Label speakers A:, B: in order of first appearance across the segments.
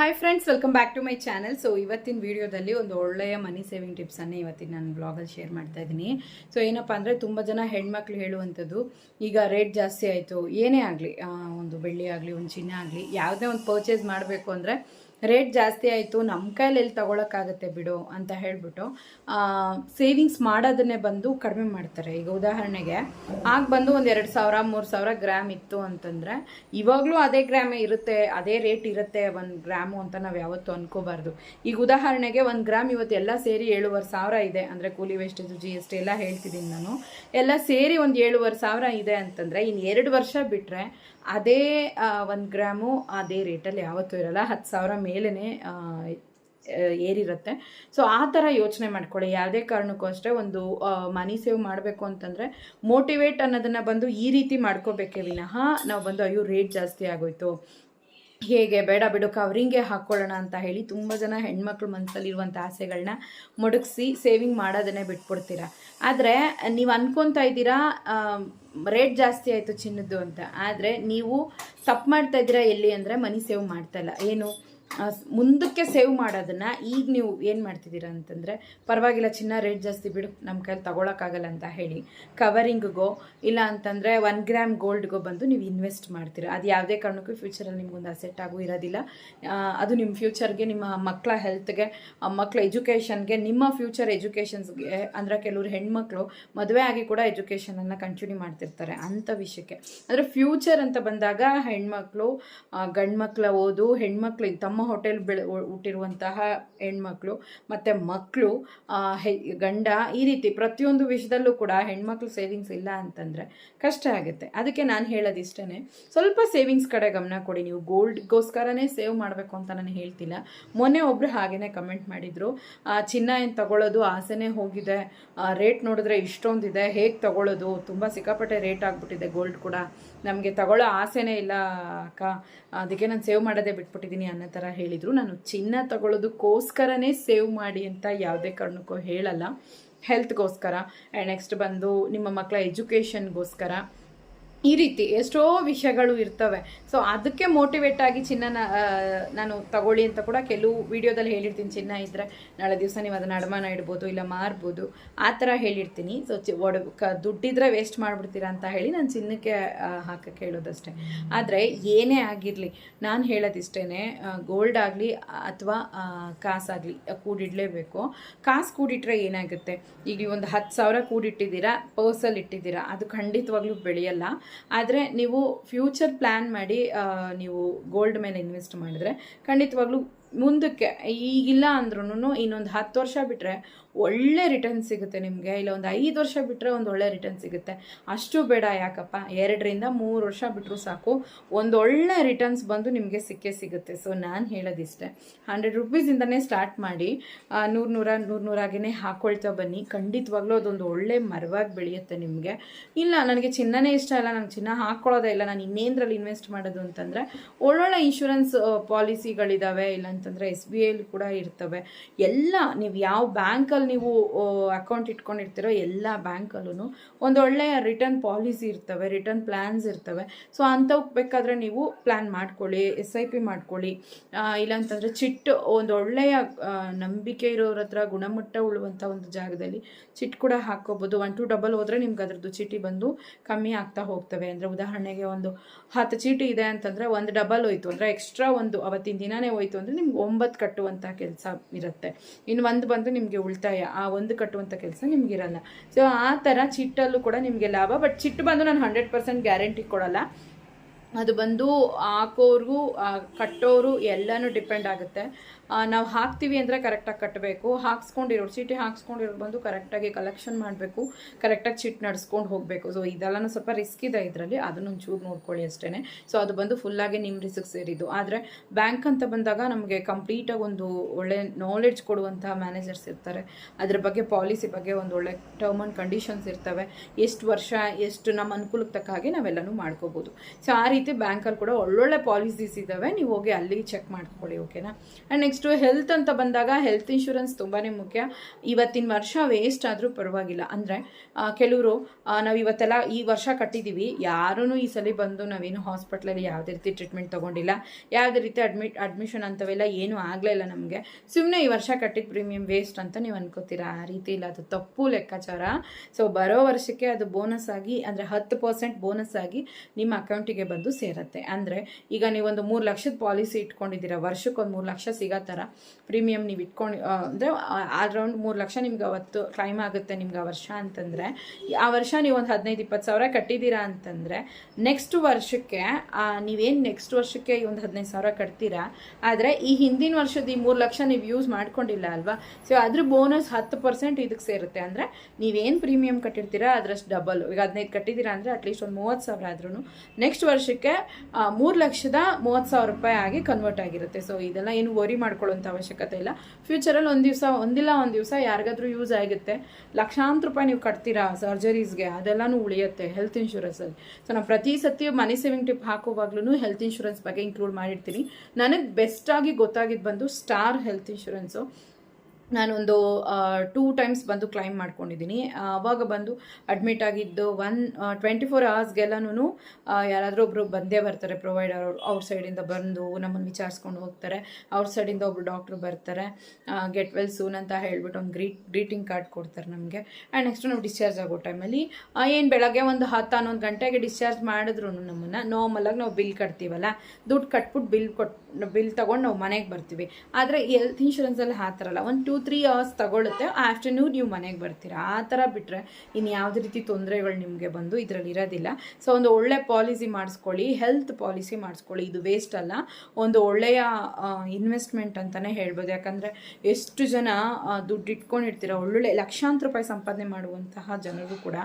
A: Hi friends welcome back to my channel so ಇವತ್ತಿನ ವಿಡಿಯೋದಲ್ಲಿ ಒಂದು ಒಳ್ಳೆಯ ಮನಿ ಸೇವಿಂಗ್ ಟಿಪ್ಸನ್ನು ಇವತ್ತಿನ ನಾನು ಬ್ಲಾಗಲ್ಲಿ ಶೇರ್ ಮಾಡ್ತಾ ಇದ್ದೀನಿ. ಸೊ ಏನಪ್ಪ ಅಂದರೆ ತುಂಬ ಜನ ಹೆಣ್ಮಕ್ಳು ಹೇಳುವಂಥದ್ದು, ಈಗ ರೇಟ್ ಜಾಸ್ತಿ ಆಯಿತು, ಏನೇ ಆಗಲಿ ಒಂದು ಬೆಳ್ಳಿ ಆಗಲಿ, ಒಂದು ಚಿನ್ನ ಆಗಲಿ, ಯಾವುದೇ ಒಂದು ಪರ್ಚೇಸ್ ಮಾಡಬೇಕು ಅಂದರೆ ರೇಟ್ ಜಾಸ್ತಿ ಆಯಿತು ನಮ್ಮ ಕೈಲಿ ಎಲ್ಲಿ ತಗೊಳಕ್ಕಾಗತ್ತೆ ಬಿಡು ಅಂತ ಹೇಳಿಬಿಟ್ಟು ಸೇವಿಂಗ್ಸ್ ಮಾಡೋದನ್ನೇ ಬಂದು ಕಡಿಮೆ ಮಾಡ್ತಾರೆ. ಈಗ ಉದಾಹರಣೆಗೆ, ಆಗ ಬಂದು ಒಂದು ಎರಡು ಸಾವಿರ, ಮೂರು ಸಾವಿರ ಗ್ರಾಮ್ ಇತ್ತು ಅಂತಂದರೆ, ಇವಾಗಲೂ ಅದೇ ಗ್ರಾಮ್ ಇರುತ್ತೆ, ಅದೇ ರೇಟ್ ಇರುತ್ತೆ ಒಂದು ಗ್ರಾಮು ಅಂತ ನಾವು ಯಾವತ್ತೂ ಅನ್ಕೋಬಾರ್ದು. ಈಗ ಉದಾಹರಣೆಗೆ ಒಂದು ಗ್ರಾಮ್ ಇವತ್ತು ಎಲ್ಲ ಸೇರಿ ಏಳುವರೆ ಸಾವಿರ ಇದೆ ಅಂದರೆ ಕೂಲಿ ವೇಸ್ಟೇಜು ಜಿ ಎಸ್ ಟಿ ಎಲ್ಲ ಹೇಳ್ತಿದ್ದೀನಿ ನಾನು. ಎಲ್ಲ ಸೇರಿ ಒಂದು ಏಳುವರೆ ಸಾವಿರ ಇದೆ ಅಂತಂದರೆ ಇನ್ನು ಎರಡು ವರ್ಷ ಬಿಟ್ಟರೆ ಅದೇ ಒಂದು ಗ್ರಾಮು ಅದೇ ರೇಟಲ್ಲಿ ಯಾವತ್ತೂ ಇರಲ್ಲ. ಹತ್ತು ಸಾವಿರ ಮೇಲೇ ಏರಿರುತ್ತೆ. ಸೊ, ಆ ಥರ ಯೋಚನೆ ಮಾಡ್ಕೊಳ್ಳಿ. ಯಾವುದೇ ಕಾರಣಕ್ಕೂ ಅಷ್ಟೇ ಒಂದು ಮನಿ ಸೇವ್ ಮಾಡಬೇಕು ಅಂತಂದರೆ ಮೋಟಿವೇಟ್ ಅನ್ನೋದನ್ನು ಬಂದು ಈ ರೀತಿ ಮಾಡ್ಕೋಬೇಕೇ ವಿನಃ ನಾವು ಬಂದು, ಅಯ್ಯೋ, ರೇಟ್ ಜಾಸ್ತಿ ಆಗೋಯ್ತು. ಹೇಗೆ ಬೇಡ ಬಿಡು ಕವರಿಂಗೆ ಹಾಕ್ಕೊಳ್ಳೋಣ ಅಂತ ಹೇಳಿ ತುಂಬ ಜನ ಹೆಣ್ಮಕ್ಳು ಮನಸ್ಸಲ್ಲಿರುವಂಥ ಆಸೆಗಳನ್ನ ಮುಡುಗಿಸಿ ಸೇವಿಂಗ್ ಮಾಡೋದನ್ನೇ ಬಿಟ್ಬಿಡ್ತೀರಾ. ಆದರೆ ನೀವು ಅನ್ಕೊತಾ ಇದ್ದೀರಾ ರೇಟ್ ಜಾಸ್ತಿ ಆಯಿತು ಚಿನ್ನದ್ದು ಅಂತ. ಆದರೆ ನೀವು ತಪ್ಪು ಮಾಡ್ತಾ ಇದ್ದೀರಾ ಎಲ್ಲಿ ಅಂದರೆ ಮನಿ ಸೇವ್ ಮಾಡ್ತಾ ಇಲ್ಲ. ಏನು? ಮುಂದಕ್ಕೆ ಸೇವ್ ಮಾಡೋದನ್ನ ಈಗ ನೀವು ಏನು ಮಾಡ್ತಿದ್ದೀರಾ ಅಂತಂದರೆ, ಪರವಾಗಿಲ್ಲ ಚಿನ್ನ ರೇಟ್ ಜಾಸ್ತಿ ಬಿಡು ನಮ್ಮ ಕೈಲಿ ತಗೊಳಕ್ಕಾಗಲ್ಲ ಅಂತ ಹೇಳಿ. ಕವರಿಂಗ್ಗೋ ಇಲ್ಲ ಅಂತಂದರೆ ಒನ್ ಗ್ರಾಮ್ ಗೋಲ್ಡ್ಗೋ ಬಂದು ನೀವು ಇನ್ವೆಸ್ಟ್ ಮಾಡ್ತೀರಾ. ಅದು ಯಾವುದೇ ಕಾರಣಕ್ಕೂ ಫ್ಯೂಚರಲ್ಲಿ ನಿಮಗೊಂದು ಅಸೆಟ್ ಆಗು ಇರೋದಿಲ್ಲ. ಅದು ನಿಮ್ಮ ಫ್ಯೂಚರ್ಗೆ ನಿಮ್ಮ ಮಕ್ಕಳ ಹೆಲ್ತ್ಗೆ ಮಕ್ಕಳ ಎಜುಕೇಷನ್ಗೆ ನಿಮ್ಮ ಫ್ಯೂಚರ್ ಎಜುಕೇಷನ್ಸ್ಗೆ ಅಂದರೆ ಕೆಲವರು ಹೆಣ್ಮಕ್ಳು ಮದುವೆ ಆಗಿ ಕೂಡ ಎಜುಕೇಷನನ್ನು ಕಂಟಿನ್ಯೂ ಮಾಡ್ತಿರ್ತಾರೆ ಅಂಥ ವಿಷಯಕ್ಕೆ. ಅಂದರೆ ಫ್ಯೂಚರ್ ಅಂತ ಬಂದಾಗ ಹೆಣ್ಮಕ್ಳು ಗಂಡ್ಮಕ್ಳ ಓದು, ಹೆಣ್ಮಕ್ಳು ತಮ್ಮ ಹೋಟೆಲ್ ಬೆಳೆ ಹುಟ್ಟಿರುವಂತಹ ಹೆಣ್ಮಕ್ಳು ಮತ್ತು ಮಕ್ಕಳು ಗಂಡ ಈ ರೀತಿ ಪ್ರತಿಯೊಂದು ವಿಷಯದಲ್ಲೂ ಕೂಡ ಹೆಣ್ಮಕ್ಳು ಸೇವಿಂಗ್ಸ್ ಇಲ್ಲ ಅಂತಂದರೆ ಕಷ್ಟ ಆಗುತ್ತೆ. ಅದಕ್ಕೆ ನಾನು ಹೇಳೋದು ಇಷ್ಟೇ ಸ್ವಲ್ಪ ಸೇವಿಂಗ್ಸ್ ಕಡೆ ಗಮನ ಕೊಡಿ. ನೀವು ಗೋಲ್ಡ್ಗೋಸ್ಕರನೇ ಸೇವ್ ಮಾಡಬೇಕು ಅಂತ ನಾನು ಹೇಳ್ತಿಲ್ಲ. ಮೊನ್ನೆ ಒಬ್ಬರು ಹಾಗೇ ಕಮೆಂಟ್ ಮಾಡಿದರು ಚಿನ್ನ ಏನು ತಗೊಳ್ಳೋದು, ಆಸೆನೇ ಹೋಗಿದೆ ರೇಟ್ ನೋಡಿದ್ರೆ ಇಷ್ಟೊಂದಿದೆ, ಹೇಗೆ ತಗೊಳ್ಳೋದು, ತುಂಬ ಸಿಕ್ಕಾಪಟ್ಟೆ ರೇಟ್ ಆಗಿಬಿಟ್ಟಿದೆ ಗೋಲ್ಡ್ ಕೂಡ. ನಮಗೆ ತಗೊಳ್ಳೋ ಆಸೆನೇ ಇಲ್ಲ ಅಕ್ಕ. ಅದಕ್ಕೆ ನಾನು ಸೇವ್ ಮಾಡೋದೇ ಬಿಟ್ಬಿಟ್ಟಿದ್ದೀನಿ ಅನ್ನೋ ಥರ ಹೇಳಿದರು. ನಾನು ಚಿನ್ನ ತಗೊಳ್ಳೋದಕ್ಕೋಸ್ಕರನೇ ಸೇವ್ ಮಾಡಿ ಅಂತ ಯಾವುದೇ ಕಾರಣಕ್ಕೂ ಹೇಳಲ್ಲ. ಹೆಲ್ತ್ಗೋಸ್ಕರ ಆ್ಯಂಡ್ ನೆಕ್ಸ್ಟ್ ಬಂದು ನಿಮ್ಮ ಮಕ್ಕಳ ಎಜುಕೇಷನ್ಗೋಸ್ಕರ ಈ ರೀತಿ ಎಷ್ಟೋ ವಿಷಯಗಳು ಇರ್ತವೆ. ಸೊ ಅದಕ್ಕೆ ಮೋಟಿವೇಟ್ ಆಗಿ ಚಿನ್ನನ ನಾನು ತಗೊಳ್ಳಿ ಅಂತ ಕೂಡ ಕೆಲವು ವಿಡಿಯೋದಲ್ಲಿ ಹೇಳಿರ್ತೀನಿ. ಚಿನ್ನ ಇದ್ದರೆ ನಾಳೆ ದಿವಸ ನೀವು ಅದನ್ನು ಅಡಮಾನ ಇಡ್ಬೋದು, ಇಲ್ಲ ಮಾರ್ಬೋದು, ಆ ಥರ ಹೇಳಿರ್ತೀನಿ. ಸೊ ಚಿ, ಒಡ ದುಡ್ಡಿದ್ರೆ ವೇಸ್ಟ್ ಮಾಡಿಬಿಡ್ತೀರಾ ಅಂತ ಹೇಳಿ ನಾನು ಚಿನ್ನಕ್ಕೆ ಹಾಕಕ್ಕೆ ಹೇಳೋದಷ್ಟೇ ಆದರೆ ಏನೇ ಆಗಿರಲಿ, ನಾನು ಹೇಳೋದಿಷ್ಟೇ ಗೋಲ್ಡ್ ಆಗಲಿ ಅಥವಾ ಕಾಸಾಗಲಿ ಕೂಡಿಡಲೇಬೇಕು. ಕಾಸು ಕೂಡಿಟ್ರೆ ಏನಾಗುತ್ತೆ? ಈಗ ಒಂದು ಹತ್ತು ಸಾವಿರ ಕೂಡಿಟ್ಟಿದ್ದೀರಾ ಪರ್ಸಲ್ಲಿ ಇಟ್ಟಿದ್ದೀರಾ ಅದು ಖಂಡಿತವಾಗ್ಲೂ ಬೆಳೆಯಲ್ಲ. ಆದರೆ ನೀವು ಫ್ಯೂಚರ್ ಪ್ಲ್ಯಾನ್ ಮಾಡಿ ನೀವು ಗೋಲ್ಡ್ ಮೇಲೆ ಇನ್ವೆಸ್ಟ್ ಮಾಡಿದ್ರೆ ಖಂಡಿತವಾಗ್ಲೂ ಮುಂದಕ್ಕೆ, ಈಗಿಲ್ಲ ಅಂದ್ರೂ ಇನ್ನೊಂದು ಹತ್ತು ವರ್ಷ ಬಿಟ್ಟರೆ ಒಳ್ಳೆ ರಿಟರ್ನ್ ಸಿಗುತ್ತೆ ನಿಮಗೆ. ಇಲ್ಲ, ಒಂದು ಐದು ವರ್ಷ ಬಿಟ್ಟರೆ ಒಂದು ಒಳ್ಳೆ ರಿಟರ್ನ್ ಸಿಗುತ್ತೆ. ಅಷ್ಟು ಬೇಡ ಯಾಕಪ್ಪ? ಎರಡರಿಂದ ಮೂರು ವರ್ಷ ಬಿಟ್ಟರು ಸಾಕು. ಒಂದು ಒಳ್ಳೆ ರಿಟರ್ನ್ಸ್ ಬಂದು ನಿಮಗೆ ಸಿಕ್ಕೇ ಸಿಗುತ್ತೆ. ಸೊ ನಾನು ಹೇಳೋದಿಷ್ಟೇ. ಹಂಡ್ರೆಡ್ ರುಪೀಸಿಂದನೇ ಸ್ಟಾರ್ಟ್ ಮಾಡಿ ನೂರು ನೂರ ನೂರು ನೂರಾಗೇ ಹಾಕೊಳ್ತಾ ಬನ್ನಿ. ಖಂಡಿತವಾಗ್ಲೂ ಅದೊಂದು ಒಳ್ಳೆ ಮರವಾಗಿ ಬೆಳೆಯುತ್ತೆ ನಿಮಗೆ. ಇಲ್ಲ, ನನಗೆ ಚಿನ್ನನೇ ಇಷ್ಟ ಇಲ್ಲ. ನಂಗೆ ಚಿನ್ನ ಹಾಕ್ಕೊಳ್ಳೋದೇ ಇಲ್ಲ. ನಾನು ಇನ್ನೇಂದ್ರಲ್ಲಿ ಇನ್ವೆಸ್ಟ್ ಮಾಡೋದು ಅಂತಂದರೆ, ಒಳ್ಳೊಳ್ಳೆ ಇನ್ಶೂರೆನ್ಸ್ ಪಾಲಿಸಿಗಳಿದ್ದಾವೆ ಇಲ್ಲ ಅಂತಂದರೆ ಎಸ್ ಬಿ ಐಲಿ ಕೂಡ ಇರ್ತವೆ. ಎಲ್ಲ, ನೀವು ಯಾವ ಬ್ಯಾಂಕಲ್ಲಿ ನೀವು ಅಕೌಂಟ್ ಇಟ್ಕೊಂಡಿರ್ತೀರೋ ಎಲ್ಲ ಬ್ಯಾಂಕಲ್ಲೂ ಒಂದೊಳ್ಳೆಯ ರಿಟರ್ನ್ ಪಾಲಿಸಿ ಇರ್ತವೆ ರಿಟರ್ನ್ ಪ್ಲ್ಯಾನ್ಸ್ ಇರ್ತವೆ. ಸೊ ಅಂಥವ್ಕೆ ಬೇಕಾದರೆ ನೀವು ಪ್ಲ್ಯಾನ್ ಮಾಡ್ಕೊಳ್ಳಿ ಎಸ್ ಐ ಪಿ ಮಾಡ್ಕೊಳ್ಳಿ. ಇಲ್ಲಾಂತಂದರೆ ಚಿಟ್ ಒಂದು ಒಳ್ಳೆಯ ನಂಬಿಕೆ ಇರೋರ ಹತ್ರ ಗುಣಮಟ್ಟ ಉಳುವಂಥ ಒಂದು ಜಾಗದಲ್ಲಿ ಚಿಟ್ ಕೂಡ ಹಾಕ್ಕೋಬೋದು. ಒನ್, ಟು, ಡಬಲ್ ಹೋದರೆ ನಿಮ್ಗೆ ಅದರದ್ದು ಚೀಟಿ ಬಂದು ಕಮ್ಮಿ ಆಗ್ತಾ ಹೋಗ್ತವೆ. ಅಂದರೆ ಉದಾಹರಣೆಗೆ ಒಂದು ಹತ್ತು ಚೀಟಿ ಇದೆ ಅಂತಂದರೆ ಒಂದು ಡಬಲ್ ಹೋಯ್ತು ಅಂದರೆ ಎಕ್ಸ್ಟ್ರಾ ಒಂದು ಅವತ್ತಿನ ದಿನನೇ ಹೋಯ್ತು ಅಂದರೆ ನಿಮ್ಗೆ ಒಂಬತ್ತು ಕಟ್ಟುವಂಥ ಕೆಲಸ ಇರುತ್ತೆ. ಇನ್ನು ಒಂದು ಬಂದು ನಿಮಗೆ ಉಳಿತಾಯ ಆ ಒಂದು ಕಟ್ಟುವಂಥ ಕೆಲಸ ನಿಮಗಿರಲ್ಲ. ಸೊ ಆ ಥರ ಚಿಟ್ಟಲ್ಲೂ ಕೂಡ ನಿಮಗೆ ಲಾಭ ಬಟ್ ಚಿಟ್ಟು ಬಂದು ನಾನು ಹಂಡ್ರೆಡ್ ಪರ್ಸೆಂಟ್ ಗ್ಯಾರಂಟಿ ಕೊಡಲ್ಲ. ಅದು ಬಂದು ಹಾಕೋರ್ಗೂ ಕಟ್ಟೋರು ಎಲ್ಲನೂ ಡಿಪೆಂಡ್ ಆಗುತ್ತೆ. ನಾವು ಹಾಕ್ತೀವಿ ಅಂದರೆ ಕರೆಕ್ಟಾಗಿ ಕಟ್ಟಬೇಕು ಹಾಕ್ಸ್ಕೊಂಡಿರೋರು ಚೀಟಿ ಹಾಕ್ಸ್ಕೊಂಡಿರೋರು ಬಂದು ಕರೆಕ್ಟಾಗಿ ಕಲೆಕ್ಷನ್ ಮಾಡಬೇಕು. ಕರೆಕ್ಟಾಗಿ ಚಿಟ್ ನಡೆಸ್ಕೊಂಡು ಹೋಗಬೇಕು. ಸೊ ಇದೆಲ್ಲನೂ ಸ್ವಲ್ಪ ರಿಸ್ಕ್ ಇದೆ ಇದರಲ್ಲಿ. ಅದನ್ನು ಒಂಚೂರು ನೋಡ್ಕೊಳ್ಳಿ ಅಷ್ಟೇ ಸೊ ಅದು ಬಂದು ಫುಲ್ಲಾಗಿ ನಿಮ್ಮ ರಿಸ್ಕ್ ಸೇರಿದ್ದು. ಆದರೆ ಬ್ಯಾಂಕ್ ಅಂತ ಬಂದಾಗ ನಮಗೆ ಕಂಪ್ಲೀಟಾಗಿ ಒಂದು ಒಳ್ಳೆ ನಾಲೆಡ್ಜ್ ಕೊಡುವಂಥ ಮ್ಯಾನೇಜರ್ಸ್ ಇರ್ತಾರೆ. ಅದ್ರ ಬಗ್ಗೆ ಪಾಲಿಸಿ ಬಗ್ಗೆ ಒಂದು ಒಳ್ಳೆ ಟರ್ಮ್ ಆ್ಯಂಡ್ ಕಂಡೀಷನ್ಸ್ ಇರ್ತವೆ. ಎಷ್ಟು ವರ್ಷ, ಎಷ್ಟು ನಮ್ಮ ಅನುಕೂಲಕ್ಕೆ ತಕ್ಕ ಹಾಗೆ ನಾವೆಲ್ಲನೂ ಮಾಡ್ಕೋಬೋದು. ಸೊ ಆ ರೀತಿ ಬ್ಯಾಂಕಲ್ಲಿ ಕೂಡ ಒಳ್ಳೊಳ್ಳೆ ಪಾಲಿಸೀಸ್ ಇದ್ದಾವೆ ನೀವು ಹೋಗಿ ಅಲ್ಲಿ ಚೆಕ್ ಮಾಡ್ಕೊಳ್ಳಿ ಓಕೆನಾ ಆ್ಯಂಡ್ ನೆಕ್ಸ್ಟು ಹೆಲ್ತ್ ಅಂತ ಬಂದಾಗ ಹೆಲ್ತ್ ಇನ್ಶೂರೆನ್ಸ್ ತುಂಬಾ ಮುಖ್ಯ. ಇವತ್ತಿನ ವರ್ಷ ವೇಸ್ಟ್ ಆದರೂ ಪರವಾಗಿಲ್ಲ. ಅಂದರೆ ಕೆಲವರು ನಾವು ಇವತ್ತೆಲ್ಲ ಈ ವರ್ಷ ಕಟ್ಟಿದ್ದೀವಿ ಯಾರೂ ಈ ಸಲ ಬಂದು ನಾವೇನು ಹಾಸ್ಪಿಟ್ಲಲ್ಲಿ ಯಾವುದೇ ರೀತಿ ಟ್ರೀಟ್ಮೆಂಟ್ ತೊಗೊಂಡಿಲ್ಲ. ಯಾವುದೇ ರೀತಿ ಅಡ್ಮಿಟ್ ಅಡ್ಮಿಷನ್ ಅಂಥವೆಲ್ಲ ಏನೂ ಆಗಲೇ ಇಲ್ಲ ನಮಗೆ. ಸುಮ್ಮನೆ ಈ ವರ್ಷ ಕಟ್ಟಿದ ಪ್ರೀಮಿಯಂ ವೇಸ್ಟ್ ಅಂತ ನೀವು ಅನ್ಕೋತೀರಾ? ಆ ರೀತಿ ಇಲ್ಲ. ಅದು ತಪ್ಪು ಲೆಕ್ಕಾಚಾರ. ಸೊ ಬರೋ ವರ್ಷಕ್ಕೆ ಅದು ಬೋನಸ್ ಆಗಿ, ಅಂದರೆ ಹತ್ತು ಪರ್ಸೆಂಟ್ ಬೋನಸ್ ಆಗಿ ನಿಮ್ಮ ಅಕೌಂಟಿಗೆ ಬಂದು ಸೇರುತ್ತೆ. ಅಂದರೆ, ಈಗ ನೀವೊಂದು ಮೂರು ಲಕ್ಷದ ಪಾಲಿಸಿ ಇಟ್ಕೊಂಡಿದ್ದೀರಾ. ವರ್ಷಕ್ಕೊಂದು ಮೂರು ಲಕ್ಷ ಸಿಗೋ ಥರ ಪ್ರೀಮಿಯಂ ನೀವು ಇಟ್ಕೊಂಡು ಅಂದರೆ ಅರೌಂಡ್ ಮೂರು ಲಕ್ಷ ನಿಮ್ಗೆ ಅವತ್ತು ಕ್ಲೈಮ್ ಆಗುತ್ತೆ ನಿಮ್ಗೆ ಆ ವರ್ಷ ಅಂತಂದರೆ, ಆ ವರ್ಷ ನೀವು ಒಂದು ಹದಿನೈದು ಇಪ್ಪತ್ತು ಸಾವಿರ ಕಟ್ಟಿದ್ದೀರಾ ಅಂತಂದರೆ ನೆಕ್ಸ್ಟ್ ವರ್ಷಕ್ಕೆ ನೀವೇನು ನೆಕ್ಸ್ಟ್ ವರ್ಷಕ್ಕೆ ಈ ಒಂದು ಹದಿನೈದು ಸಾವಿರ ಕಟ್ತೀರಾ? ಆದರೆ ಈ ಹಿಂದಿನ ವರ್ಷದ ಈ ಮೂರು ಲಕ್ಷ ನೀವು ಯೂಸ್ ಮಾಡ್ಕೊಂಡಿಲ್ಲ ಅಲ್ವಾ? ಸೊ ಅದ್ರ ಬೋನಸ್ ಹತ್ತು ಪರ್ಸೆಂಟ್ ಇದಕ್ಕೆ ಸೇರುತ್ತೆ. ಅಂದರೆ ನೀವೇನು ಪ್ರೀಮಿಯಂ ಕಟ್ಟಿರ್ತೀರಾ, ಅದರಷ್ಟು ಡಬಲ್ ಈಗ ಹದಿನೈದು ಕಟ್ಟಿದ್ದೀರಾ ಅಂದರೆ ಅಟ್ಲೀಸ್ಟ್ ಒಂದು ಮೂವತ್ತು ಸಾವಿರ ಆದ್ರೂ ನೆಕ್ಸ್ಟ್ ವರ್ಷಕ್ಕೆ ಮೂರು ಲಕ್ಷದ ಮೂವತ್ತು ಸಾವಿರ ರೂಪಾಯಿ ಆಗಿ ಕನ್ವರ್ಟ್ ಆಗಿರುತ್ತೆ. ಸೊ ಇದೆಲ್ಲ ಏನು ವರಿ ಮಾಡ್ಕೊಳ್ಳೋಂಥ ಅವಶ್ಯಕತೆ ಇಲ್ಲ. ಫ್ಯೂಚರಲ್ಲಿ ಒಂದು ದಿವಸ, ಒಂದಿಲ್ಲ ಒಂದು ದಿವಸ ಯಾರಿಗಾದ್ರೂ ಯೂಸ್ ಆಗುತ್ತೆ. ಲಕ್ಷಾಂತರ ರೂಪಾಯಿ ನೀವು ಕಟ್ತೀರಾ ಸರ್ಜರೀಸ್ಗೆ ಅದೆಲ್ಲನೂ ಉಳಿಯುತ್ತೆ ಹೆಲ್ತ್ ಇನ್ಶೂರೆನ್ಸಲ್ಲಿ ಸೊ ನಾನು ಪ್ರತಿ ಸತಿ ಮನಿ ಸೇವಿಂಗ್ ಟಿಪ್ ಹಾಕುವಾಗ್ಲೂ ಹೆಲ್ತ್ ಇನ್ಶೂರೆನ್ಸ್ ಬಗ್ಗೆ ಇನ್ಕ್ಲೂಡ್ ಮಾಡಿರ್ತೀನಿ. ನನಗೆ ಬೆಸ್ಟಾಗಿ ಗೊತ್ತಾಗಿದ್ದು ಬಂದು ಸ್ಟಾರ್ ಹೆಲ್ತ್ ಇನ್ಶೂರೆನ್ಸು ನಾನೊಂದು ಟೂ ಟೈಮ್ಸ್ ಬಂದು ಕ್ಲೈಮ್ ಮಾಡ್ಕೊಂಡಿದ್ದೀನಿ. ಆವಾಗ ಬಂದು ಅಡ್ಮಿಟ್ ಆಗಿದ್ದು ಒನ್ ಟ್ವೆಂಟಿ ಫೋರ್ ಅವರ್ಸ್ಗೆಲ್ಲನೂ ಯಾರಾದರೂ ಒಬ್ಬರು ಬಂದೇ ಬರ್ತಾರೆ ಪ್ರೊವೈಡರ್ ಔಟ್ ಸೈಡಿಂದ ಬಂದು ನಮ್ಮನ್ನು ವಿಚಾರಿಸ್ಕೊಂಡು ಹೋಗ್ತಾರೆ. ಅವ್ರ ಸೈಡಿಂದ ಒಬ್ಬರು ಡಾಕ್ಟ್ರು ಬರ್ತಾರೆ. ಗೆಟ್ ವೆಲ್ ಸೂನ್ ಅಂತ ಹೇಳ್ಬಿಟ್ಟು ಒಂದು ಗ್ರೀಟ್ ಗ್ರೀಟಿಂಗ್ ಕಾರ್ಡ್ ಕೊಡ್ತಾರೆ ನಮಗೆ. ಆ್ಯಂಡ್ ನೆಕ್ಸ್ಟ್ ನಾವು ಡಿಸ್ಚಾರ್ಜ್ ಆಗೋ ಟೈಮಲ್ಲಿ ಏನು ಬೆಳಗ್ಗೆ ಒಂದು ಹತ್ತು, ಹನ್ನೊಂದು ಗಂಟೆಗೆ ಡಿಸ್ಚಾರ್ಜ್ ಮಾಡಿದ್ರು ನಮ್ಮನ್ನು ನಾರ್ಮಲಾಗಿ ನಾವು ಬಿಲ್ ಕಟ್ತೀವಲ್ಲ? ದುಡ್ಡು ಕಟ್ಬಿಟ್ಟು ಬಿಲ್ ಕೊಟ್ಟು ಬಿಲ್ ತಗೊಂಡು ನಾವು ಮನೆಗೆ ಬರ್ತೀವಿ. ಆದರೆ ಹೆಲ್ತ್ ಇನ್ಶೂರೆನ್ಸಲ್ಲಿ ಆ ಥರ ಅಲ್ಲ. ಒಂದು ಟೂ ತ್ರೀ ಅವರ್ಸ್ ತಗೊಳುತ್ತೆ. ಆಫ್ಟರ್ನೂನ್ ನೀವು ಮನೆಗೆ ಬರ್ತೀರಾ. ಆ ಥರ ಬಿಟ್ಟರೆ ಇನ್ನು ಯಾವುದೇ ರೀತಿ ತೊಂದರೆಗಳು ನಿಮಗೆ ಬಂದು ಇದರಲ್ಲಿ ಇರೋದಿಲ್ಲ. ಸೊ ಒಂದು ಒಳ್ಳೆ ಪಾಲಿಸಿ ಮಾಡಿಸ್ಕೊಳ್ಳಿ. ಹೆಲ್ತ್ ಪಾಲಿಸಿ ಮಾಡಿಸ್ಕೊಳ್ಳಿ. ಇದು ವೇಸ್ಟ್ ಅಲ್ಲ. ಒಂದು ಒಳ್ಳೆಯ ಇನ್ವೆಸ್ಟ್ಮೆಂಟ್ ಅಂತಲೇ ಹೇಳ್ಬೋದು. ಯಾಕಂದರೆ ಎಷ್ಟು ಜನ ದುಡ್ಡು ಇಟ್ಕೊಂಡಿರ್ತೀರ. ಒಳ್ಳೊಳ್ಳೆ ಲಕ್ಷಾಂತರ ರೂಪಾಯಿ ಸಂಪಾದನೆ ಮಾಡುವಂತಹ ಜನರು ಕೂಡ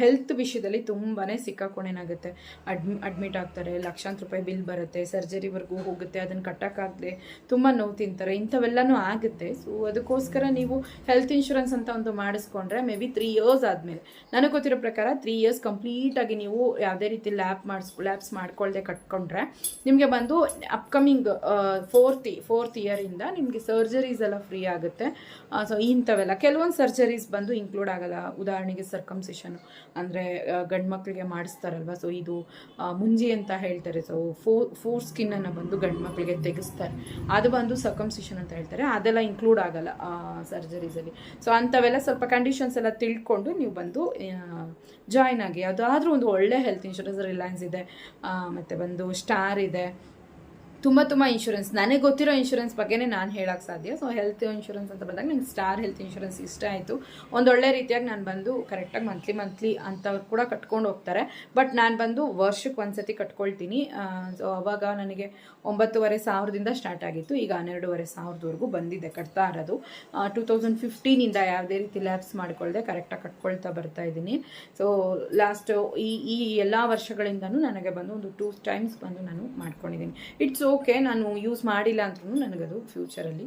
A: ಹೆಲ್ತ್ ವಿಷಯದಲ್ಲಿ ತುಂಬಾ ಸಿಕ್ಕಾಕೊಂಡೇನಾಗುತ್ತೆ ಅಡ್ಮಿ ಅಡ್ಮಿಟ್ ಆಗ್ತಾರೆ. ಲಕ್ಷಾಂತರ ರೂಪಾಯಿ ಬಿಲ್ ಬರುತ್ತೆ. ಸರ್ಜರಿವರೆಗೂ ಹೋಗುತ್ತೆ. ಅದನ್ನು ಕಟ್ಟೋಕ್ಕಾಗದೆ ತುಂಬ ನೋವು ತಿಂತಾರೆ, ಇಂಥವೆಲ್ಲನೂ ಆಗುತ್ತೆ. ಸೊ ಅದಕ್ಕೋಸ್ಕರ ನೀವು ಹೆಲ್ತ್ ಇನ್ಶೂರೆನ್ಸ್ ಅಂತ ಒಂದು ಮಾಡಿಸ್ಕೊಂಡ್ರೆ ಮೇ ಬಿ ತ್ರೀ ಇಯರ್ಸ್ ಆದಮೇಲೆ. ನನಗೆ ಗೊತ್ತಿರೋ ಪ್ರಕಾರ ತ್ರೀ ಇಯರ್ಸ್ ಕಂಪ್ಲೀಟಾಗಿ ನೀವು ಯಾವುದೇ ರೀತಿ ಲ್ಯಾಬ್ ಮಾಡಿಸ್ ಲ್ಯಾಬ್ಸ್ ಮಾಡ್ಕೊಳ್ಳದೆ ಕಟ್ಕೊಂಡ್ರೆ ನಿಮಗೆ ಬಂದು ಅಪ್ಕಮಿಂಗ್ ಫೋರ್ತ್ ಫೋರ್ತ್ ಇಯರಿಂದ ನಿಮಗೆ ಸರ್ಜರೀಸ್ ಎಲ್ಲ ಫ್ರೀ ಆಗುತ್ತೆ. ಸೊ ಇಂಥವೆಲ್ಲ, ಕೆಲವೊಂದು ಸರ್ಜರೀಸ್ ಬಂದು ಇನ್ಕ್ಲೂಡ್ ಆಗಲ್ಲ. ಉದಾಹರಣೆಗೆ ಸರ್ಕಮ್ಸಿಷನ್ ಅಂದರೆ ಗಂಡು ಮಕ್ಕಳಿಗೆ ಮಾಡಿಸ್ತಾರಲ್ವ ಸೊ ಇದು ಮುಂಜಿ ಅಂತ ಹೇಳ್ತಾರೆ. ಸೊ ಫೋ ಫೋರ್ ಸ್ಕಿನ್ನನ್ನು ಬಂದು ಗಂಡು ಮಕ್ಕಳಿಗೆ ತೆಗೆಸ್ತಾರೆ. ಅದು ಬಂದು ಸರ್ಕಮ್ಸಿಷನ್ ಅಂತ ಹೇಳ್ತಾರೆ. ಅದೆಲ್ಲ ಇನ್ಕ್ಲೂಡ್ ಆಗಲ್ಲ ಸರ್ಜರೀಸಲ್ಲಿ ಸೊ ಅಂಥವೆಲ್ಲ ಸ್ವಲ್ಪ ಕಂಡೀಷನ್ಸ್ ಎಲ್ಲ ತಿಳ್ಕೊಂಡು ನೀವು ಬಂದು ಜಾಯ್ನ್ ಆಗಿ. ಯಾವುದಾದ್ರೂ ಒಂದು ಒಳ್ಳೆ ಹೆಲ್ತ್ ಇನ್ಶೂರೆನ್ಸ್ ರಿಲಯನ್ಸ್ ಇದೆ. ಮತ್ತು ಮತ್ತೆ ಬಂದು ಸ್ಟಾರ್ ಇದೆ. ತುಂಬ ತುಂಬ ಇನ್ಶೂರೆನ್ಸ್ ನನಗೆ ಗೊತ್ತಿರೋ ಇನ್ಶೂರೆನ್ಸ್ ಬಗ್ಗೆನೇ ನಾನು ಹೇಳೋಕ್ಕೆ ಸಾಧ್ಯ. ಸೊ ಹೆಲ್ತ್ ಇನ್ಶೂರೆನ್ಸ್ ಅಂತ ಬಂದಾಗ ನಂಗೆ ಸ್ಟಾರ್ ಹೆಲ್ತ್ ಇನ್ಶೂರೆನ್ಸ್ ಇಷ್ಟ ಆಯಿತು. ಒಂದೊಳ್ಳೆ ರೀತಿಯಾಗಿ ನಾನು ಬಂದು ಕರೆಕ್ಟಾಗಿ ಮಂತ್ಲಿ ಮಂತ್ಲಿ ಅಂಥವ್ರು ಕೂಡ ಕಟ್ಕೊಂಡು ಹೋಗ್ತಾರೆ. ಬಟ್ ನಾನು ಬಂದು ವರ್ಷಕ್ಕೆ ಒಂದ್ಸತಿ ಕಟ್ಕೊಳ್ತೀನಿ. ಸೊ ಅವಾಗ ನನಗೆ ಒಂಬತ್ತುವರೆ ಸಾವಿರದಿಂದ ಸ್ಟಾರ್ಟ್ ಆಗಿತ್ತು. ಈಗ ಹನ್ನೆರಡೂವರೆ ಸಾವಿರದವರೆಗೂ ಬಂದಿದೆ, ಕಟ್ತಾ ಇರೋದು. ಟೂ ತೌಸಂಡ್ ಫಿಫ್ಟೀನಿಂದ ಯಾವುದೇ ರೀತಿ ಲ್ಯಾಬ್ಸ್ ಮಾಡಿಕೊಳ್ಳದೆ ಕರೆಕ್ಟಾಗಿ ಕಟ್ಕೊಳ್ತಾ ಬರ್ತಾ ಇದ್ದೀನಿ. ಸೊ ಲಾಸ್ಟ್ ಈ ಈ ಎಲ್ಲ ವರ್ಷಗಳಿಂದನೂ ನನಗೆ ಬಂದು ಒಂದು ಟೂ ಟೈಮ್ಸ್ ಬಂದು ನಾನು ಮಾಡ್ಕೊಂಡಿದ್ದೀನಿ. ಇಟ್ಸ್ ಓಕೆ, ನಾನು ಯೂಸ್ ಮಾಡಿಲ್ಲ ಅಂದ್ರೂ ನನಗದು ಫ್ಯೂಚರಲ್ಲಿ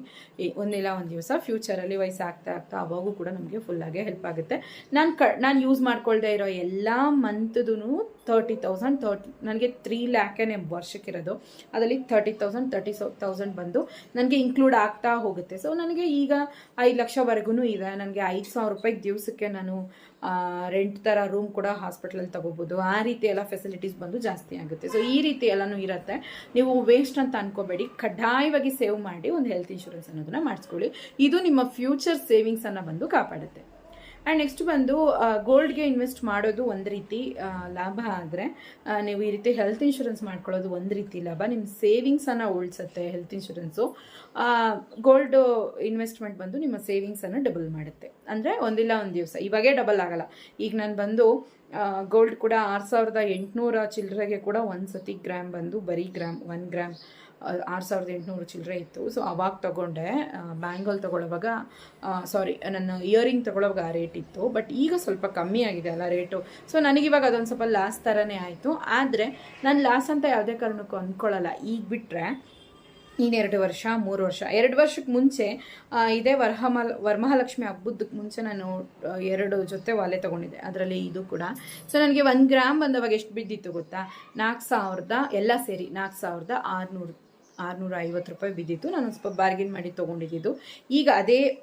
A: ಒಂದಿಲ್ಲ ಒಂದು ದಿವಸ ಫ್ಯೂಚರಲ್ಲಿ ವಯಸ್ಸಾಗ್ತಾ ಆಗ್ತಾ ಅವಾಗೂ ಕೂಡ ನಮಗೆ ಫುಲ್ಲಾಗೆ ಹೆಲ್ಪ್ ಆಗುತ್ತೆ. ನಾನು ಕ, ನಾನು ಯೂಸ್ ಮಾಡ್ಕೊಳ್ದೇ ಇರೋ ಎಲ್ಲ ಮಂತ್ದೂ ತರ್ಟಿ ತೌಸಂಡ್ ತರ್ಟಿ ನನಗೆ ತ್ರೀ ಲ್ಯಾಕೇನೆ ವರ್ಷಕ್ಕಿರೋದು. ಅದರಲ್ಲಿ ತರ್ಟಿ ತೌಸಂಡ್ ತರ್ಟಿ ತೌಸಂಡ್ ಬಂದು ನನಗೆ ಇನ್ಕ್ಲೂಡ್ ಆಗ್ತಾ ಹೋಗುತ್ತೆ. ಸೊ ನನಗೆ ಈಗ ಐದು ಲಕ್ಷವರೆಗೂ ಇದೆ. ನನಗೆ ಐದು ಸಾವಿರ ರೂಪಾಯಿ ದಿವಸಕ್ಕೆ ನಾನು ರೆಂಟ್ ಥರ ರೂಮ್ ಕೂಡ ಹಾಸ್ಪಿಟ್ಲಲ್ಲಿ ತಗೋಬೋದು. ಆ ರೀತಿ ಎಲ್ಲ ಫೆಸಿಲಿಟೀಸ್ ಬಂದು ಜಾಸ್ತಿ ಆಗುತ್ತೆ. ಸೊ ಈ ರೀತಿ ಎಲ್ಲನೂ ಇರುತ್ತೆ. ನೀವು ವೇಸ್ಟ್ ಅಂತ ಅನ್ಕೋಬೇಡಿ. ಕಡ್ಡಾಯವಾಗಿ ಸೇವ್ ಮಾಡಿ ಒಂದು ಹೆಲ್ತ್ ಇನ್ಶೂರೆನ್ಸ್ ಅನ್ನೋದನ್ನ ಮಾಡಿಸ್ಕೊಳ್ಳಿ. ಇದು ನಿಮ್ಮ ಫ್ಯೂಚರ್ ಸೇವಿಂಗ್ಸನ್ನು ಬಂದು ಕಾಪಾಡುತ್ತೆ. ಆ್ಯಂಡ್ ನೆಕ್ಸ್ಟ್ ಬಂದು ಗೋಲ್ಡ್ಗೆ ಇನ್ವೆಸ್ಟ್ ಮಾಡೋದು ಒಂದು ರೀತಿ ಲಾಭ ಆದರೆ ನೀವು ಈ ರೀತಿ ಹೆಲ್ತ್ ಇನ್ಶೂರೆನ್ಸ್ ಮಾಡ್ಕೊಳ್ಳೋದು ಒಂದು ರೀತಿ ಲಾಭ. ನಿಮ್ಮ ಸೇವಿಂಗ್ಸನ್ನು ಉಳಿಸುತ್ತೆ ಹೆಲ್ತ್ ಇನ್ಶೂರೆನ್ಸು ಗೋಲ್ಡ್ ಇನ್ವೆಸ್ಟ್ಮೆಂಟ್ ಬಂದು ನಿಮ್ಮ ಸೇವಿಂಗ್ಸನ್ನು ಡಬಲ್ ಮಾಡುತ್ತೆ. ಅಂದರೆ ಒಂದಿಲ್ಲ ಒಂದು ದಿವಸ. ಇವಾಗೇ ಡಬಲ್ ಆಗಲ್ಲ. ಈಗ ನಾನು ಬಂದು ಗೋಲ್ಡ್ ಕೂಡ ಆರು ಸಾವಿರದ ಎಂಟುನೂರ ಚಿಲ್ಲರೆಗೆ ಕೂಡ ಒಂದು ಸತಿ ಗ್ರಾಮ್ ಬಂದು ಬರೀ ಗ್ರಾಮ್ ಒನ್ ಗ್ರಾಮ್ ಆರು ಸಾವಿರದ ಎಂಟುನೂರು ಚಿಲ್ಲರೆ ಇತ್ತು. ಸೊ ಅವಾಗ ತೊಗೊಂಡೆ. ಬ್ಯಾಂಗಲ್ ತೊಗೊಳ್ಳೋವಾಗ ಸಾರಿ ನನ್ನ ಇಯರಿಂಗ್ ತೊಗೊಳ್ಳೋವಾಗ ಆ ರೇಟ್ ಇತ್ತು. ಬಟ್ ಈಗ ಸ್ವಲ್ಪ ಕಮ್ಮಿ ಆಗಿದೆ ಅಲ್ಲ ರೇಟು ಸೊ ನನಗಿವಾಗ ಅದೊಂದು ಸ್ವಲ್ಪ ಲಾಸ್ ಥರನೇ ಆಯಿತು. ಆದರೆ ನಾನು ಲಾಸ್ ಅಂತ ಯಾವುದೇ ಕಾರಣಕ್ಕೂ ಅಂದ್ಕೊಳ್ಳಲ್ಲ ಈಗ ಬಿಟ್ಟರೆ ಇನ್ನೆರಡು ವರ್ಷ, ಮೂರು ವರ್ಷ, ಎರಡು ವರ್ಷಕ್ಕೆ ಮುಂಚೆ ಇದೇ ವರಮಹಾಲ ವರಮಹಾಲಕ್ಷ್ಮಿ ಹಬ್ಬದಕ್ಕೆ ಮುಂಚೆ ನಾನು ಎರಡು ಜೊತೆ ವಾಲೆ ತೊಗೊಂಡಿದ್ದೆ. ಅದರಲ್ಲಿ ಇದು ಕೂಡ. ಸೊ ನನಗೆ ಒಂದು ಗ್ರಾಮ್ ಬಂದವಾಗ ಎಷ್ಟು ಬಿದ್ದಿತ್ತು ಗೊತ್ತಾ? ನಾಲ್ಕು ಸಾವಿರದ, ಎಲ್ಲ ಸೇರಿ ನಾಲ್ಕು ಸಾವಿರದ ಆರುನೂರು ಆರುನೂರ ಐವತ್ತು ರೂಪಾಯಿ ಬಿದ್ದಿತ್ತು. ನಾನು ಸ್ವಲ್ಪ ಬಾರ್ಗಿನ್ ಮಾಡಿ ತೊಗೊಂಡಿದ್ದು. ಈಗ ಅದೇ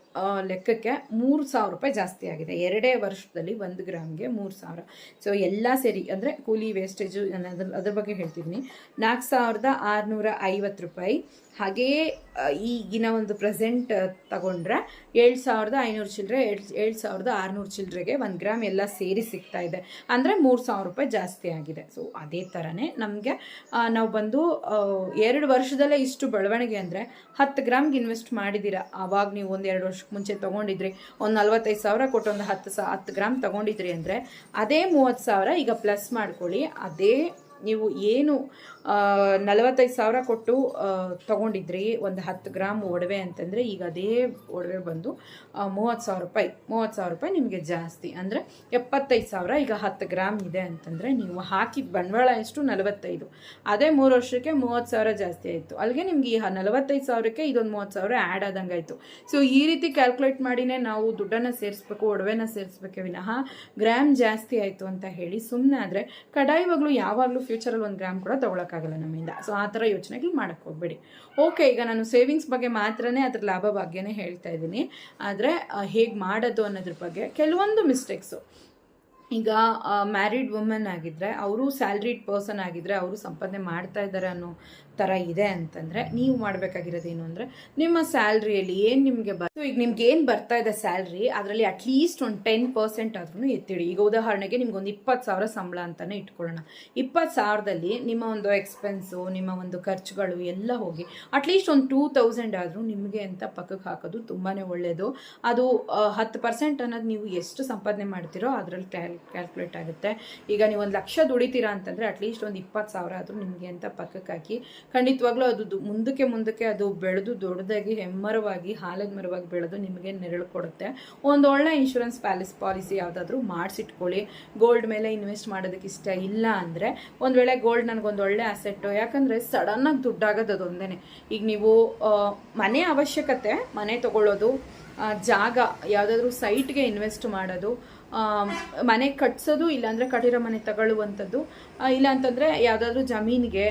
A: ಲೆಕ್ಕಕ್ಕೆ ಮೂರು ಸಾವಿರ ರೂಪಾಯಿ ಜಾಸ್ತಿ ಆಗಿದೆ. ಎರಡೇ ವರ್ಷದಲ್ಲಿ ಒಂದು ಗ್ರಾಮ್ಗೆ ಮೂರು ಸಾವಿರ. ಸೊ ಎಲ್ಲ ಸೇರಿ ಅಂದರೆ ಕೂಲಿ ವೇಸ್ಟೇಜು ನಾನು ಅದ್ರ ಅದ್ರ ಬಗ್ಗೆ ಹೇಳ್ತಿದ್ದೀನಿ. ನಾಲ್ಕು ಸಾವಿರದ ಆರುನೂರ ಐವತ್ತು ರೂಪಾಯಿ. ಹಾಗೆಯೇ ಈಗಿನ ಒಂದು ಪ್ರೆಸೆಂಟ್ ತಗೊಂಡ್ರೆ ಏಳು ಸಾವಿರದ ಐನೂರು ಚಿಲ್ಲರೆ ಏಳು ಏಳು ಸಾವಿರದ ಆರುನೂರು ಚಿಲ್ಲರೆಗೆ ಒಂದು ಗ್ರಾಮ್ ಎಲ್ಲ ಸೇರಿ ಸಿಗ್ತಾ ಇದೆ. ಅಂದರೆ ಮೂರು ಸಾವಿರ ರೂಪಾಯಿ ಜಾಸ್ತಿ ಆಗಿದೆ. ಸೊ ಅದೇ ಥರನೇ ನಮಗೆ ನಾವು ಬಂದು ಎರಡು ವರ್ಷದಲ್ಲೇ ಇಷ್ಟು ಬೆಳವಣಿಗೆ ಅಂದರೆ ಹತ್ತು ಗ್ರಾಮ್ಗೆ ಇನ್ವೆಸ್ಟ್ ಮಾಡಿದ್ದೀರಾ ಆವಾಗ ನೀವು ಒಂದು ಎರಡು ವರ್ಷಕ್ಕೆ ಮುಂಚೆ ತೊಗೊಂಡಿದ್ರಿ ಒಂದು ನಲ್ವತ್ತೈದು ಸಾವಿರ ಕೊಟ್ಟು ಒಂದು ಹತ್ತು ಸಾ ಹತ್ತು ಗ್ರಾಮ್ ತೊಗೊಂಡಿದ್ರಿ ಅಂದರೆ, ಅದೇ ಮೂವತ್ತು ಸಾವಿರ ಈಗ ಪ್ಲಸ್ ಮಾಡ್ಕೊಳ್ಳಿ. ಅದೇ ನೀವು ಏನು ನಲವತ್ತೈದು ಸಾವಿರ ಕೊಟ್ಟು ತೊಗೊಂಡಿದ್ರಿ, ಒಂದು ಹತ್ತು ಗ್ರಾಮ್ ಒಡವೆ ಅಂತಂದರೆ ಈಗ ಅದೇ ಒಡವೆ ಬಂದು ಮೂವತ್ತು ಸಾವಿರ ರೂಪಾಯಿ, ಮೂವತ್ತು ಸಾವಿರ ರೂಪಾಯಿ ನಿಮಗೆ ಜಾಸ್ತಿ. ಅಂದರೆ ಎಪ್ಪತ್ತೈದು ಸಾವಿರ, ಈಗ ಹತ್ತು ಗ್ರಾಮ್ ಇದೆ ಅಂತಂದರೆ ನೀವು ಹಾಕಿದ ಬಂಡವಾಳ ಎಷ್ಟು? ನಲವತ್ತೈದು. ಅದೇ ಮೂರು ವರ್ಷಕ್ಕೆ ಮೂವತ್ತು ಸಾವಿರ ಜಾಸ್ತಿ ಆಯಿತು. ಅಲ್ಲಿಗೆ ನಿಮಗೆ ಈ ನಲವತ್ತೈದು ಸಾವಿರಕ್ಕೆ ಇದೊಂದು ಮೂವತ್ತು ಸಾವಿರ ಆ್ಯಡ್ ಆದಂಗೆ ಆಯಿತು. ಸೊ ಈ ರೀತಿ ಕ್ಯಾಲ್ಕುಲೇಟ್ ಮಾಡಿನೇ ನಾವು ದುಡ್ಡನ್ನು ಸೇರಿಸ್ಬೇಕು, ಒಡವೆನ ಸೇರಿಸ್ಬೇಕೆ ವಿನಃ ಗ್ರಾಮ್ ಜಾಸ್ತಿ ಆಯಿತು ಅಂತ ಹೇಳಿ ಸುಮ್ಮನೆ ಆದರೆ ಕಡಾಯವಾಗಲೂ ಯಾವಾಗಲೂ ಫ್ಯೂಚರಲ್ಲಿ ಒಂದು ಗ್ರಾಮ್ ಕೂಡ ತೊಗೊಳಕ್ಕಾಗಲ್ಲ ನಮ್ಮಿಂದ. ಸೊ ಆ ಥರ ಯೋಚನೆಗಳು ಮಾಡೋಕ್ಕೆ ಹೋಗ್ಬೇಡಿ. ಓಕೆ ಈಗ ನಾನು ಸೇವಿಂಗ್ಸ್ ಬಗ್ಗೆ ಮಾತ್ರನೇ ಅದ್ರ ಲಾಭ ಬಗ್ಗೆನೇ ಹೇಳ್ತಾ ಇದ್ದೀನಿ. ಆದರೆ ಹೇಗೆ ಮಾಡೋದು ಅನ್ನೋದ್ರ ಬಗ್ಗೆ ಕೆಲವೊಂದು ಮಿಸ್ಟೇಕ್ಸು ಈಗ ಮ್ಯಾರಿಡ್ ವುಮೆನ್ ಆಗಿದ್ದರೆ ಅವರು ಸ್ಯಾಲ್ರಿಡ್ ಪರ್ಸನ್ ಆಗಿದ್ದರೆ ಅವರು ಸಂಪಾದನೆ ಮಾಡ್ತಾ ಇದ್ದಾರೆ ಅನ್ನೋ ಥರ ಇದೆ ಅಂತಂದರೆ, ನೀವು ಮಾಡಬೇಕಾಗಿರೋದೇನು ಅಂದರೆ, ನಿಮ್ಮ ಸ್ಯಾಲ್ರಿಯಲ್ಲಿ ಏನು ನಿಮಗೆ ಬರ್ so, ಈಗ ನಿಮ್ಗೆ ಏನು ಬರ್ತಾ ಇದೆ ಸ್ಯಾಲ್ರಿ ಅದರಲ್ಲಿ ಅಟ್ಲೀಸ್ಟ್ ಒಂದು ಟೆನ್ ಪರ್ಸೆಂಟ್ ಆದ್ರೂ ಎತ್ತಿಡಿ. ಈಗ ಉದಾಹರಣೆಗೆ ನಿಮ್ಗೊಂದು ಇಪ್ಪತ್ತು ಸಾವಿರ ಸಂಬಳ ಅಂತಲೇ ಇಟ್ಕೊಳ್ಳೋಣ. ಇಪ್ಪತ್ತು ಸಾವಿರದಲ್ಲಿ ನಿಮ್ಮ ಒಂದು ಎಕ್ಸ್ಪೆನ್ಸು ನಿಮ್ಮ ಒಂದು ಖರ್ಚುಗಳು ಎಲ್ಲ ಹೋಗಿ ಅಟ್ಲೀಸ್ಟ್ ಒಂದು ಟೂ ತೌಸಂಡ್ ಆದರೂ ನಿಮಗೆ ಅಂತ ಪಕ್ಕಕ್ಕೆ ಹಾಕೋದು ತುಂಬಾ ಒಳ್ಳೆಯದು ಅದು ಹತ್ತು ಪರ್ಸೆಂಟ್ ಅನ್ನೋದು ನೀವು ಎಷ್ಟು ಸಂಪಾದನೆ ಮಾಡ್ತೀರೋ ಅದರಲ್ಲಿ ಕ್ಯಾಲ್ಕುಲೇಟ್ ಆಗುತ್ತೆ. ಈಗ ನೀವು ಒಂದು ಲಕ್ಷ ದುಡಿತೀರಾ ಅಂತಂದರೆ ಅಟ್ಲೀಸ್ಟ್ ಒಂದು ಇಪ್ಪತ್ತು ಸಾವಿರ ಆದರೂ ನಿಮಗೆ ಅಂತ ಪಕ್ಕಕ್ಕೆ ಹಾಕಿ. ಖಂಡಿತವಾಗ್ಲೂ ಅದು ಮುಂದಕ್ಕೆ ಮುಂದಕ್ಕೆ ಅದು ಬೆಳೆದು ದೊಡ್ಡದಾಗಿ ಹೆಮ್ಮರವಾಗಿ ಹಾಲದ ಮರವಾಗಿ ಬೆಳೆದು ನಿಮಗೆ ನೆರಳು ಕೊಡುತ್ತೆ. ಒಂದು ಒಳ್ಳೆ ಇನ್ಶೂರೆನ್ಸ್ ಪ್ಯಾಲಿಸ್ ಪಾಲಿಸಿ ಯಾವುದಾದ್ರೂ ಮಾಡಿಸಿಟ್ಕೊಳ್ಳಿ. ಗೋಲ್ಡ್ ಮೇಲೆ ಇನ್ವೆಸ್ಟ್ ಮಾಡೋದಕ್ಕೆ ಇಷ್ಟ ಇಲ್ಲ ಅಂದರೆ ಒಂದು ವೇಳೆ ಗೋಲ್ಡ್ ನನಗೊಂದು ಒಳ್ಳೆ ಅಸೆಟ್ಟು ಯಾಕಂದರೆ ಸಡನ್ನಾಗಿ ದುಡ್ಡಾಗೋದು ಅದೊಂದೇ ಈಗ ನೀವು ಮನೆ ಅವಶ್ಯಕತೆ, ಮನೆ ತಗೊಳ್ಳೋದು ಜಾಗ, ಯಾವುದಾದ್ರೂ ಸೈಟ್ಗೆ ಇನ್ವೆಸ್ಟ್ ಮಾಡೋದು ಮನೆ ಕಟ್ಸೋದು, ಇಲ್ಲಾಂದರೆ ಕಟ್ಟಿರೋ ಮನೆ ತಗೊಳ್ಳುವಂಥದ್ದು. ಇಲ್ಲ ಅಂತಂದರೆ ಯಾವುದಾದ್ರೂ ಜಮೀನಿಗೆ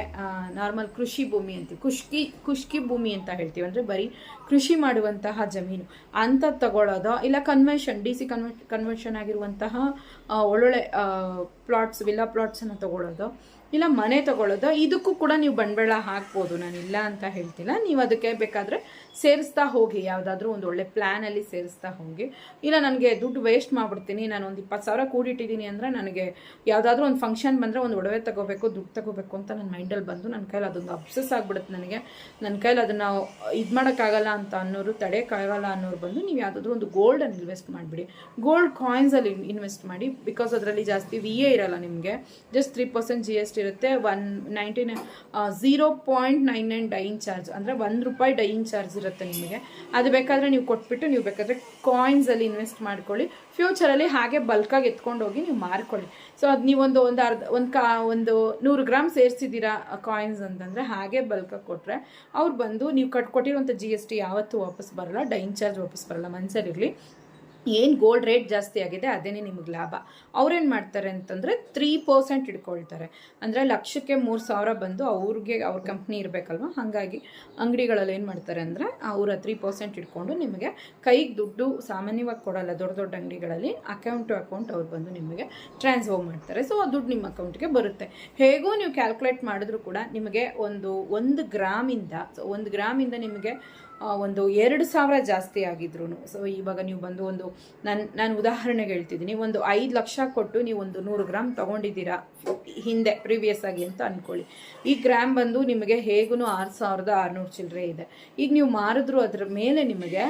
A: ನಾರ್ಮಲ್ ಕೃಷಿ ಭೂಮಿ ಅಂತೀವಿ. ಕುಷ್ಕಿ ಕುಷ್ಕಿ ಭೂಮಿ ಅಂತ ಹೇಳ್ತೀವಿ. ಅಂದರೆ ಬರೀ ಕೃಷಿ ಮಾಡುವಂತಹ ಜಮೀನು. ಅಂಥದ್ದು ತಗೊಳ್ಳೋದು ಇಲ್ಲ ಕನ್ವೆನ್ಷನ್ ಡಿ ಸಿ ಕನ್ವೆ ಕನ್ವೆನ್ಷನ್ ಆಗಿರುವಂತಹ ಒಳ್ಳೊಳ್ಳೆ ಪ್ಲಾಟ್ಸ್ ವಿಲ್ಲಾ ಪ್ಲಾಟ್ಸನ್ನು ತಗೊಳ್ಳೋದು ಇಲ್ಲ ಮನೆ ತಗೊಳ್ಳೋದು ಇದಕ್ಕೂ ಕೂಡ ನೀವು ಬಂಡವಾಳ ಹಾಕ್ಬೋದು. ನಾನು ಇಲ್ಲ ಅಂತ ಹೇಳ್ತಿಲ್ಲ. ನೀವು ಅದಕ್ಕೆ ಬೇಕಾದರೆ ಸೇರಿಸ್ತಾ ಹೋಗಿ, ಯಾವುದಾದ್ರೂ ಒಂದು ಒಳ್ಳೆ ಪ್ಲ್ಯಾನಲ್ಲಿ ಸೇರಿಸ್ತಾ ಹೋಗಿ. ಇಲ್ಲ, ನನಗೆ ದುಡ್ಡು ವೇಸ್ಟ್ ಮಾಡ್ಬಿಡ್ತೀನಿ ನಾನು ಒಂದು ಇಪ್ಪತ್ತು ಸಾವಿರ ಕೂಡಿಟ್ಟಿದ್ದೀನಿ ಅಂದರೆ ನನಗೆ ಯಾವುದಾದ್ರೂ ಒಂದು ಫಂಕ್ಷನ್ ಬಂದರೆ ಒಂದು ಒಡವೆ ತಗೋಬೇಕು, ದುಡ್ಡು ತಗೋಬೇಕು ಅಂತ ನನ್ನ ಮೈಂಡಲ್ಲಿ ಬಂದು ನನ್ನ ಕೈಲಿ ಅದೊಂದು ಅಬ್ಸಸ್ ಆಗಿಬಿಡುತ್ತೆ ನನಗೆ. ನನ್ನ ಕೈಲಿ ಅದನ್ನು ಇದು ಮಾಡೋಕ್ಕಾಗಲ್ಲ ಅಂತ ಅನ್ನೋರು, ತಡೆಯೋಕ್ಕಾಗಲ್ಲ ಅನ್ನೋರು ಬಂದು ನೀವು ಯಾವುದಾದ್ರೂ ಒಂದು ಗೋಲ್ಡನ್ನು ಇನ್ವೆಸ್ಟ್ ಮಾಡಿಬಿಡಿ. ಗೋಲ್ಡ್ ಕಾಯಿನ್ಸಲ್ಲಿ ಇನ್ವೆಸ್ಟ್ ಮಾಡಿ ಬಿಕಾಸ್ ಅದರಲ್ಲಿ ಜಾಸ್ತಿ ವಿ ಎ ಇರಲ್ಲ ನಿಮಗೆ. Just three percent G S T ಇರುತ್ತೆ one ninety nine zero point nine nine dyeing charge ಅಂದರೆ ಒಂದು ರೂಪಾಯಿ ಡೈಯಿಂಗ್ ಚಾರ್ಜ್ ನಿಮಗೆ. ಅದು ಬೇಕಾದರೆ ನೀವು ಕೊಟ್ಬಿಟ್ಟು ನೀವು ಬೇಕಾದರೆ ಕಾಯಿನ್ಸಲ್ಲಿ ಇನ್ವೆಸ್ಟ್ ಮಾಡ್ಕೊಳ್ಳಿ. ಫ್ಯೂಚರಲ್ಲಿ ಹಾಗೆ ಬಲ್ಕಾಗಿ ಎತ್ಕೊಂಡು ಹೋಗಿ ನೀವು ಮಾರ್ಕೊಳ್ಳಿ. ಸೊ ಅದು ನೀವೊಂದು ಒಂದು ಅರ್ಧ, ಒಂದು ಕಾ, ಒಂದು ನೂರು ಗ್ರಾಮ್ ಸೇರಿಸಿದ್ದೀರಾ ಕಾಯಿನ್ಸ್ ಅಂತಂದರೆ ಹಾಗೆ ಬಲ್ಕಾಗಿ ಕೊಟ್ಟರೆ ಅವ್ರು ಬಂದು ನೀವು ಕಟ್ಕೊಟ್ಟಿರುವಂಥ ಜಿ ಎಸ್ ಟಿ ಯಾವತ್ತೂ ವಾಪಸ್ ಬರಲ್ಲ. ಡೈನ್ ಚಾರ್ಜ್ ವಾಪಸ್ ಬರಲ್ಲ. ಮನಸ್ಸಲ್ಲಿರಲಿ ಏನು ಗೋಲ್ಡ್ ರೇಟ್ ಜಾಸ್ತಿ ಆಗಿದೆ ಅದೇನೆ ನಿಮಗೆ ಲಾಭ. ಅವ್ರೇನು ಮಾಡ್ತಾರೆ ಅಂತಂದರೆ ತ್ರೀ ಪರ್ಸೆಂಟ್ ಇಟ್ಕೊಳ್ತಾರೆ. ಅಂದರೆ ಲಕ್ಷಕ್ಕೆ ಮೂರು ಸಾವಿರ ಬಂದು ಅವ್ರಿಗೆ, ಅವ್ರ ಕಂಪ್ನಿ ಇರಬೇಕಲ್ವ? ಹಾಗಾಗಿ ಅಂಗಡಿಗಳಲ್ಲಿ ಏನು ಮಾಡ್ತಾರೆ ಅಂದರೆ ಅವರ ತ್ರೀ ಪರ್ಸೆಂಟ್ ಇಟ್ಕೊಂಡು ನಿಮಗೆ ಕೈಗೆ ದುಡ್ಡು ಸಾಮಾನ್ಯವಾಗಿ ಕೊಡಲ್ಲ, ದೊಡ್ಡ ದೊಡ್ಡ ಅಂಗಡಿಗಳಲ್ಲಿ ಅಕೌಂಟ್ ಟು ಅಕೌಂಟ್ ಅವ್ರು ಬಂದು ನಿಮಗೆ ಟ್ರಾನ್ಸ್ಫರ್ ಮಾಡ್ತಾರೆ. ಸೊ ಆ ದುಡ್ಡು ನಿಮ್ಮ ಅಕೌಂಟ್ಗೆ ಬರುತ್ತೆ. ಹೇಗೂ ನೀವು ಕ್ಯಾಲ್ಕುಲೇಟ್ ಮಾಡಿದ್ರು ಕೂಡ ನಿಮಗೆ ಒಂದು ಒಂದು ಗ್ರಾಮಿಂದ ಸೊ ಒಂದು ಗ್ರಾಮಿಂದ ನಿಮಗೆ ಒಂದು ಎರಡು ಸಾವಿರ ಜಾಸ್ತಿ ಆಗಿದ್ರು ಸೊ ಇವಾಗ ನೀವು ಬಂದು ಒಂದು, ನಾನು ನಾನು ಉದಾಹರಣೆಗೆ ಹೇಳ್ತಿದ್ದೀನಿ. ಒಂದು ಐದು ಲಕ್ಷ ಕೊಟ್ಟು ನೀವು ಒಂದು ನೂರು ಗ್ರಾಮ್ ತೊಗೊಂಡಿದ್ದೀರಾ ಹಿಂದೆ, ಪ್ರೀವಿಯಸ್ ಆಗಿ ಅಂತ ಅಂದ್ಕೊಳ್ಳಿ ಈ ಗ್ರಾಮ್ ಬಂದು ನಿಮಗೆ ಹೇಗೂ ಆರು ಸಾವಿರದ ಆರುನೂರು ಚಿಲ್ಲರೆ ಇದೆ. ಈಗ ನೀವು ಮಾರಿದ್ರು ಅದ್ರ ಮೇಲೆ ನಿಮಗೆ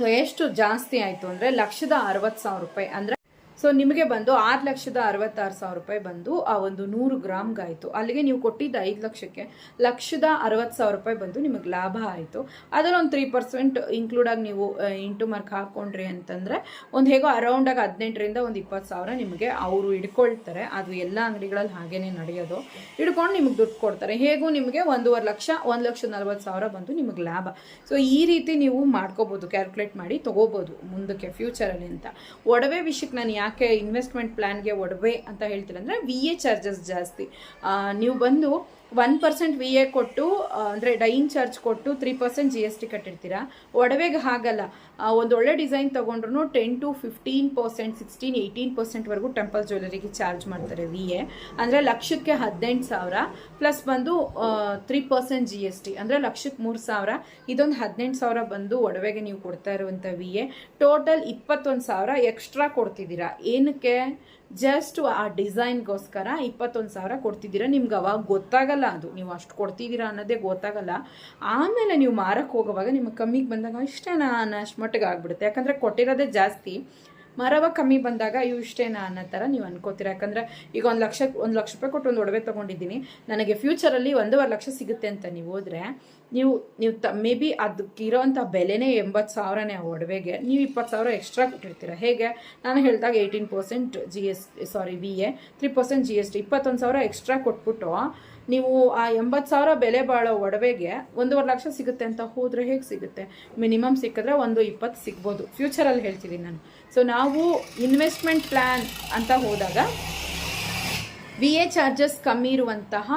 A: ಸೊ ಎಷ್ಟು ಜಾಸ್ತಿ ಆಯಿತು ಅಂದರೆ ಲಕ್ಷದ ಅರವತ್ತು ಸಾವಿರ ರೂಪಾಯಿ. ಅಂದರೆ ಸೊ ನಿಮಗೆ ಬಂದು ಆರು ಲಕ್ಷದ ಅರವತ್ತಾರು ಸಾವಿರ ರೂಪಾಯಿ ಬಂದು ಆ ಒಂದು ನೂರು ಗ್ರಾಮ್ಗಾಯಿತು ಅಲ್ಲಿಗೆ ನೀವು ಕೊಟ್ಟಿದ್ದ ಐದು ಲಕ್ಷಕ್ಕೆ ಲಕ್ಷದ ಅರವತ್ತು ಸಾವಿರ ರೂಪಾಯಿ ಬಂದು ನಿಮಗೆ ಲಾಭ ಆಯಿತು. ಅದರಲ್ಲಿ ಒಂದು ತ್ರೀ ಪರ್ಸೆಂಟ್ ಇನ್ಕ್ಲೂಡಾಗಿ ನೀವು ಇಂಟು ಮಾರ್ಕ್ ಹಾಕ್ಕೊಂಡ್ರಿ ಅಂತಂದರೆ ಒಂದು ಹೇಗೋ ಅರೌಂಡಾಗಿ ಹದಿನೆಂಟರಿಂದ ಒಂದು ಇಪ್ಪತ್ತು ಸಾವಿರ ನಿಮಗೆ ಅವರು ಹಿಡ್ಕೊಳ್ತಾರೆ. ಅದು ಎಲ್ಲ ಅಂಗಡಿಗಳಲ್ಲಿ ಹಾಗೇ ನಡೆಯೋದು. ಹಿಡ್ಕೊಂಡು ನಿಮಗೆ ದುಡ್ಡು ಕೊಡ್ತಾರೆ. ಹೇಗೂ ನಿಮಗೆ ಒಂದೂವರೆ ಲಕ್ಷ, ಒಂದು ಲಕ್ಷದ ನಲ್ವತ್ತು ಸಾವಿರ ಬಂದು ನಿಮಗೆ ಲಾಭ. ಸೊ ಈ ರೀತಿ ನೀವು ಮಾಡ್ಕೋಬೋದು ಕ್ಯಾಲ್ಕುಲೇಟ್ ಮಾಡಿ ತೊಗೋಬೋದು ಮುಂದಕ್ಕೆ ಫ್ಯೂಚರಲ್ಲಿ ಅಂತ. ಒಡವೆ ವಿಷಯಕ್ಕೆ ನಾನು ಯಾಕೆ ಇನ್ವೆಸ್ಟ್ಮೆಂಟ್ ಪ್ಲ್ಯಾನ್ಗೆ ಒಡವೆ ಅಂತ ಹೇಳ್ತೀರಂದ್ರೆ ವಿ ಎ ಚಾರ್ಜಸ್ ಜಾಸ್ತಿ. ನೀವು ಬಂದು ಒನ್ ಪರ್ಸೆಂಟ್ ವಿ ಎ ಕೊಟ್ಟು ಅಂದರೆ ಡೈನ್ ಚಾರ್ಜ್ ಕೊಟ್ಟು three percent G S T ಕಟ್ಟಿರ್ತೀರಾ. ಒಡವೆಗೆ ಹಾಗಲ್ಲ. ಒಂದು ಒಳ್ಳೆ ಡಿಸೈನ್ ತಗೊಂಡ್ರು ten to fifteen percent sixteen eighteen ಪರ್ಸೆಂಟ್ವರೆಗೂ temple ಜ್ಯುವೆಲರಿಗೆ ಚಾರ್ಜ್ ಮಾಡ್ತಾರೆ ವಿ ಎ ಅಂದರೆ ಲಕ್ಷಕ್ಕೆ ಹದಿನೆಂಟು ಸಾವಿರ ಪ್ಲಸ್ ಬಂದು three percent G S T ಅಂದರೆ ಲಕ್ಷಕ್ಕೆ ಮೂರು ಸಾವಿರ. ಇದೊಂದು ಹದಿನೆಂಟು ಸಾವಿರ ಬಂದು ಒಡವೆಗೆ ನೀವು ಕೊಡ್ತಾ ಇರುವಂಥ ವಿ ಎ ಟೋಟಲ್ ಇಪ್ಪತ್ತೊಂದು ಸಾವಿರ ಎಕ್ಸ್ಟ್ರಾ ಕೊಡ್ತಿದ್ದೀರಾ. ಏನಕ್ಕೆ? ಜಸ್ಟ್ ಆ ಡಿಸೈನ್ಗೋಸ್ಕರ ಇಪ್ಪತ್ತೊಂದು ಸಾವಿರ ಕೊಡ್ತಿದ್ದೀರಾ? ನಿಮ್ಗೆ ಅವಾಗ ಗೊತ್ತಾಗಲ್ಲ ಅದು. ನೀವು ಅಷ್ಟು ಕೊಡ್ತಿದ್ದೀರಾ ಅನ್ನೋದೇ ಗೊತ್ತಾಗಲ್ಲ. ಆಮೇಲೆ ನೀವು ಮಾರಕ್ಕೆ ಹೋಗೋವಾಗ ನಿಮಗೆ ಕಮ್ಮಿಗೆ ಬಂದಾಗ ಇಷ್ಟೇನಾ ಅನ್ನೋಷ್ಟು ಮಟ್ಟಿಗೆ ಆಗ್ಬಿಡುತ್ತೆ. ಯಾಕಂದರೆ ಕೊಟ್ಟಿರೋದೇ ಜಾಸ್ತಿ. ಮರವ ಕಮ್ಮಿ ಬಂದಾಗ ಇವು ಇಷ್ಟೇನಾ ಅನ್ನೋ ಥರ ನೀವು ಅನ್ಕೋತೀರ. ಯಾಕಂದರೆ ಈಗ ಒಂದು ಲಕ್ಷ ಒಂದು ಲಕ್ಷ ರೂಪಾಯಿ ಕೊಟ್ಟು ಒಂದು ಒಡವೆ ತೊಗೊಂಡಿದ್ದೀನಿ. ನನಗೆ ಫ್ಯೂಚರಲ್ಲಿ ಒಂದೂವರೆ ಲಕ್ಷ ಸಿಗುತ್ತೆ ಅಂತ ನೀವು ಹೋದರೆ ನೀವು ನೀವು ತ ಮೇ ಬಿ ಅದಕ್ಕಿರೋಂಥ ಬೆಲೆನೇ ಎಂಬತ್ತು ಸಾವಿರನೇ ಆ ಒಡವೆಗೆ, ನೀವು ಇಪ್ಪತ್ತು ಸಾವಿರ ಎಕ್ಸ್ಟ್ರಾ ಕೊಟ್ಟಿರ್ತೀರ. ಹೇಗೆ? ನಾನು ಹೇಳಿದಾಗ eighteen percent G S sorry V A three percent G S T ಇಪ್ಪತ್ತೊಂದು ಸಾವಿರ ಎಕ್ಸ್ಟ್ರಾ ಕೊಟ್ಬಿಟ್ಟು, ನೀವು ಆ ಎಂಬತ್ತು ಸಾವಿರ ಬೆಲೆ ಬಾಳೋ ಒಡವೆಗೆ ಒಂದೂವರೆ ಲಕ್ಷ ಸಿಗುತ್ತೆ ಅಂತ ಹೋದರೆ ಹೇಗೆ ಸಿಗುತ್ತೆ? ಮಿನಿಮಮ್ ಸಿಕ್ಕಿದ್ರೆ ಒಂದು ಇಪ್ಪತ್ತು ಸಿಗ್ಬೋದು. ಫ್ಯೂಚರಲ್ಲಿ ಹೇಳ್ತೀವಿ ನಾನು. ಸೊ ನಾವು ಇನ್ವೆಸ್ಟ್ಮೆಂಟ್ ಪ್ಲ್ಯಾನ್ ಅಂತ ಹೋದಾಗ ವಿ ಎ ಚಾರ್ಜಸ್ ಕಮ್ಮಿ ಇರುವಂತಹ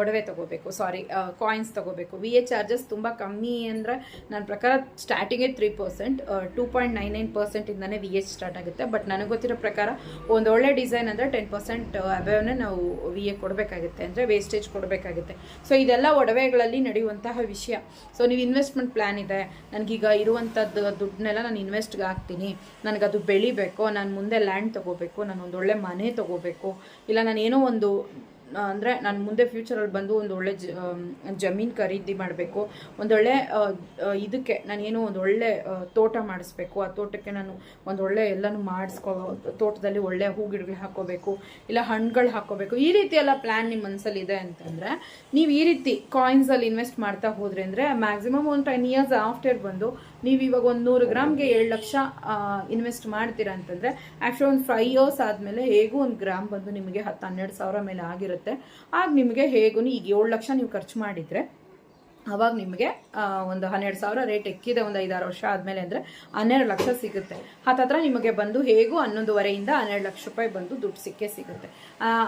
A: ಒಡವೆ ತಗೋಬೇಕು ಸಾರಿ ಕಾಯಿನ್ಸ್ ತಗೋಬೇಕು. ವಿ ಎ ಚಾರ್ಜಸ್ ತುಂಬ ಕಮ್ಮಿ ಅಂದರೆ ನನ್ನ ಪ್ರಕಾರ ಸ್ಟಾರ್ಟಿಂಗೇ three percent two point nine nine ಪರ್ಸೆಂಟಿಂದನೇ V H start ಆಗುತ್ತೆ. ಬಟ್ ನನಗೆ ಗೊತ್ತಿರೋ ಪ್ರಕಾರ ಒಂದು ಒಳ್ಳೆ ಡಿಸೈನ್ ಅಂದರೆ ಟೆನ್ ಪರ್ಸೆಂಟ್ ಅಬೇವನ್ನೇ ನಾವು ವಿ ಎ ಕೊಡಬೇಕಾಗುತ್ತೆ ಅಂದರೆ ವೇಸ್ಟೇಜ್ ಕೊಡಬೇಕಾಗುತ್ತೆ. ಸೊ ಇದೆಲ್ಲ ಒಡವೆಗಳಲ್ಲಿ ನಡೆಯುವಂತಹ ವಿಷಯ. ಸೊ ನೀವು ಇನ್ವೆಸ್ಟ್ಮೆಂಟ್ ಪ್ಲ್ಯಾನ್ ಇದೆ. ನನಗೀಗ ಇರುವಂಥದ್ದು ದುಡ್ಡನ್ನೆಲ್ಲ ನಾನು ಇನ್ವೆಸ್ಟ್ಗೆ ಹಾಕ್ತೀನಿ. ನನಗದು ಬೆಳಿಬೇಕು, ನಾನು ಮುಂದೆ ಲ್ಯಾಂಡ್ ತೊಗೋಬೇಕು, ನಾನು ಒಂದು ಒಳ್ಳೆ ಮನೆ ತೊಗೋಬೇಕು. ಇಲ್ಲ, ನಾನು ಏನೋ ಒಂದು ಅಂದರೆ ನಾನು ಮುಂದೆ ಫ್ಯೂಚರಲ್ಲಿ ಬಂದು ಒಂದು ಒಳ್ಳೆ ಜಮೀನು ಖರೀದಿ ಮಾಡಬೇಕು. ಒಂದೊಳ್ಳೆ ಇದಕ್ಕೆ ನಾನೇನು ಒಂದು ಒಳ್ಳೆ ತೋಟ ಮಾಡಿಸ್ಬೇಕು. ಆ ತೋಟಕ್ಕೆ ನಾನು ಒಂದು ಒಳ್ಳೆ ಎಲ್ಲನೂ ಮಾಡಿಸ್ಕೊ, ತೋಟದಲ್ಲಿ ಒಳ್ಳೆ ಹೂ ಗಿಡಗಳು ಹಾಕೋಬೇಕು. ಇಲ್ಲ ಹಣ್ಣುಗಳು ಹಾಕೋಬೇಕು. ಈ ರೀತಿ ಎಲ್ಲ ಪ್ಲ್ಯಾನ್ ನಿಮ್ಮ ಮನಸ್ಸಲ್ಲಿ ಇದೆ ಅಂತಂದರೆ, ನೀವು ಈ ರೀತಿ ಕಾಯಿನ್ಸಲ್ಲಿ ಇನ್ವೆಸ್ಟ್ ಮಾಡ್ತಾ ಹೋದ್ರೆ ಅಂದರೆ ಮ್ಯಾಕ್ಸಿಮಮ್ ಒಂದು ಟೆನ್ ಇಯರ್ಸ್ ಆಫ್ಟರ್ ಬಂದು ನೀವು ಇವಾಗ ಒಂದು ನೂರು ಗ್ರಾಮ್ಗೆ ಏಳು ಲಕ್ಷ ಇನ್ವೆಸ್ಟ್ ಮಾಡ್ತೀರಾ ಅಂತಂದರೆ ಆ್ಯಕ್ಚುಲಿ ಒಂದು ಫೈವ್ ಇಯರ್ಸ್ ಆದಮೇಲೆ ಹೇಗೂ ಒಂದು ಗ್ರಾಮ್ ಬಂದು ನಿಮಗೆ ಹತ್ತು ಹನ್ನೆರಡು ಸಾವಿರ ಮೇಲೆ ಆಗಿರುತ್ತೆ. ಆಗ ನಿಮಗೆ ಹೇಗೂ ಈಗ ಏಳು ಲಕ್ಷ ನೀವು ಖರ್ಚು ಮಾಡಿದರೆ ಅವಾಗ ನಿಮಗೆ ಒಂದು ಹನ್ನೆರಡು ಸಾವಿರ ರೇಟ್ ಎಕ್ಕಿದೆ ಒಂದು ಐದಾರು ವರ್ಷ ಆದಮೇಲೆ ಅಂದರೆ ಹನ್ನೆರಡು ಲಕ್ಷ ಸಿಗುತ್ತೆ. ಹತ್ತತ್ರ ನಿಮಗೆ ಬಂದು ಹೇಗೂ ಹನ್ನೊಂದುವರೆಯಿಂದ ಹನ್ನೆರಡು ಲಕ್ಷ ರೂಪಾಯಿ ಬಂದು ದುಡ್ಡು ಸಿಕ್ಕೇ ಸಿಗುತ್ತೆ.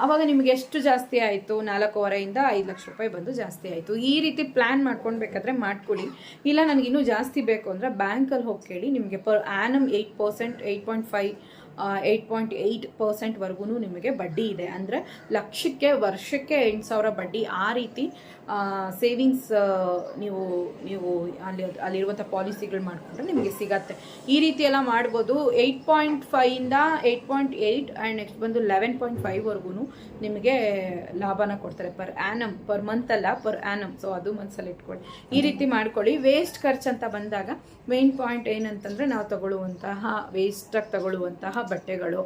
A: ಆವಾಗ ನಿಮಗೆ ಎಷ್ಟು ಜಾಸ್ತಿ ಆಯಿತು? ನಾಲ್ಕೂವರೆಯಿಂದ ಐದು ಲಕ್ಷ ರೂಪಾಯಿ ಬಂದು ಜಾಸ್ತಿ ಆಯಿತು. ಈ ರೀತಿ ಪ್ಲ್ಯಾನ್ ಮಾಡ್ಕೊಳ್ಬೇಕಾದ್ರೆ ಮಾಡ್ಕೊಳ್ಳಿ. ಇಲ್ಲ, ನನಗೆ ಇನ್ನೂ ಜಾಸ್ತಿ ಬೇಕು ಅಂದರೆ ಬ್ಯಾಂಕಲ್ಲಿ ಹೋಗಿ ಕೇಳಿ ನಿಮಗೆ per annum eight percent eight point five eight point eight ಪರ್ಸೆಂಟ್ವರೆಗೂ ನಿಮಗೆ ಬಡ್ಡಿ ಇದೆ. ಅಂದರೆ ಲಕ್ಷಕ್ಕೆ ವರ್ಷಕ್ಕೆ ಎಂಟು ಸಾವಿರ ಬಡ್ಡಿ ಆ ರೀತಿ ಸೇವಿಂಗ್ಸ್ ನೀವು ನೀವು ಅಲ್ಲಿ, ಅಲ್ಲಿರುವಂಥ ಪಾಲಿಸಿಗಳು ಮಾಡಿಕೊಂಡ್ರೆ ನಿಮಗೆ ಸಿಗತ್ತೆ. ಈ ರೀತಿ ಎಲ್ಲ ಮಾಡ್ಬೋದು. Eight point ಫೈಯಿಂದ eight point eight and next ಬಂದು ಲೆವೆನ್ ಪಾಯಿಂಟ್ ಫೈವ್ವರೆಗೂ ನಿಮಗೆ ಲಾಭನ ಕೊಡ್ತಾರೆ ಪರ್ ಆ್ಯನಮ್ ಪರ್ ಮಂತ್ ಅಲ್ಲ ಪರ್ ಆ್ಯನಮ್ ಸೊ ಅದು ಮನಸ್ಸಲ್ಲಿ ಇಟ್ಕೊಳ್ಳಿ. ಈ ರೀತಿ ಮಾಡ್ಕೊಳ್ಳಿ. ವೇಸ್ಟ್ ಖರ್ಚು ಅಂತ ಬಂದಾಗ ಮೇನ್ ಪಾಯಿಂಟ್ ಏನಂತಂದರೆ ನಾವು ತಗೊಳ್ಳುವಂತಹ ವೇಸ್ಟಾಗಿ ತಗೊಳ್ಳುವಂತಹ ಬಟ್ಟೆಗಳು.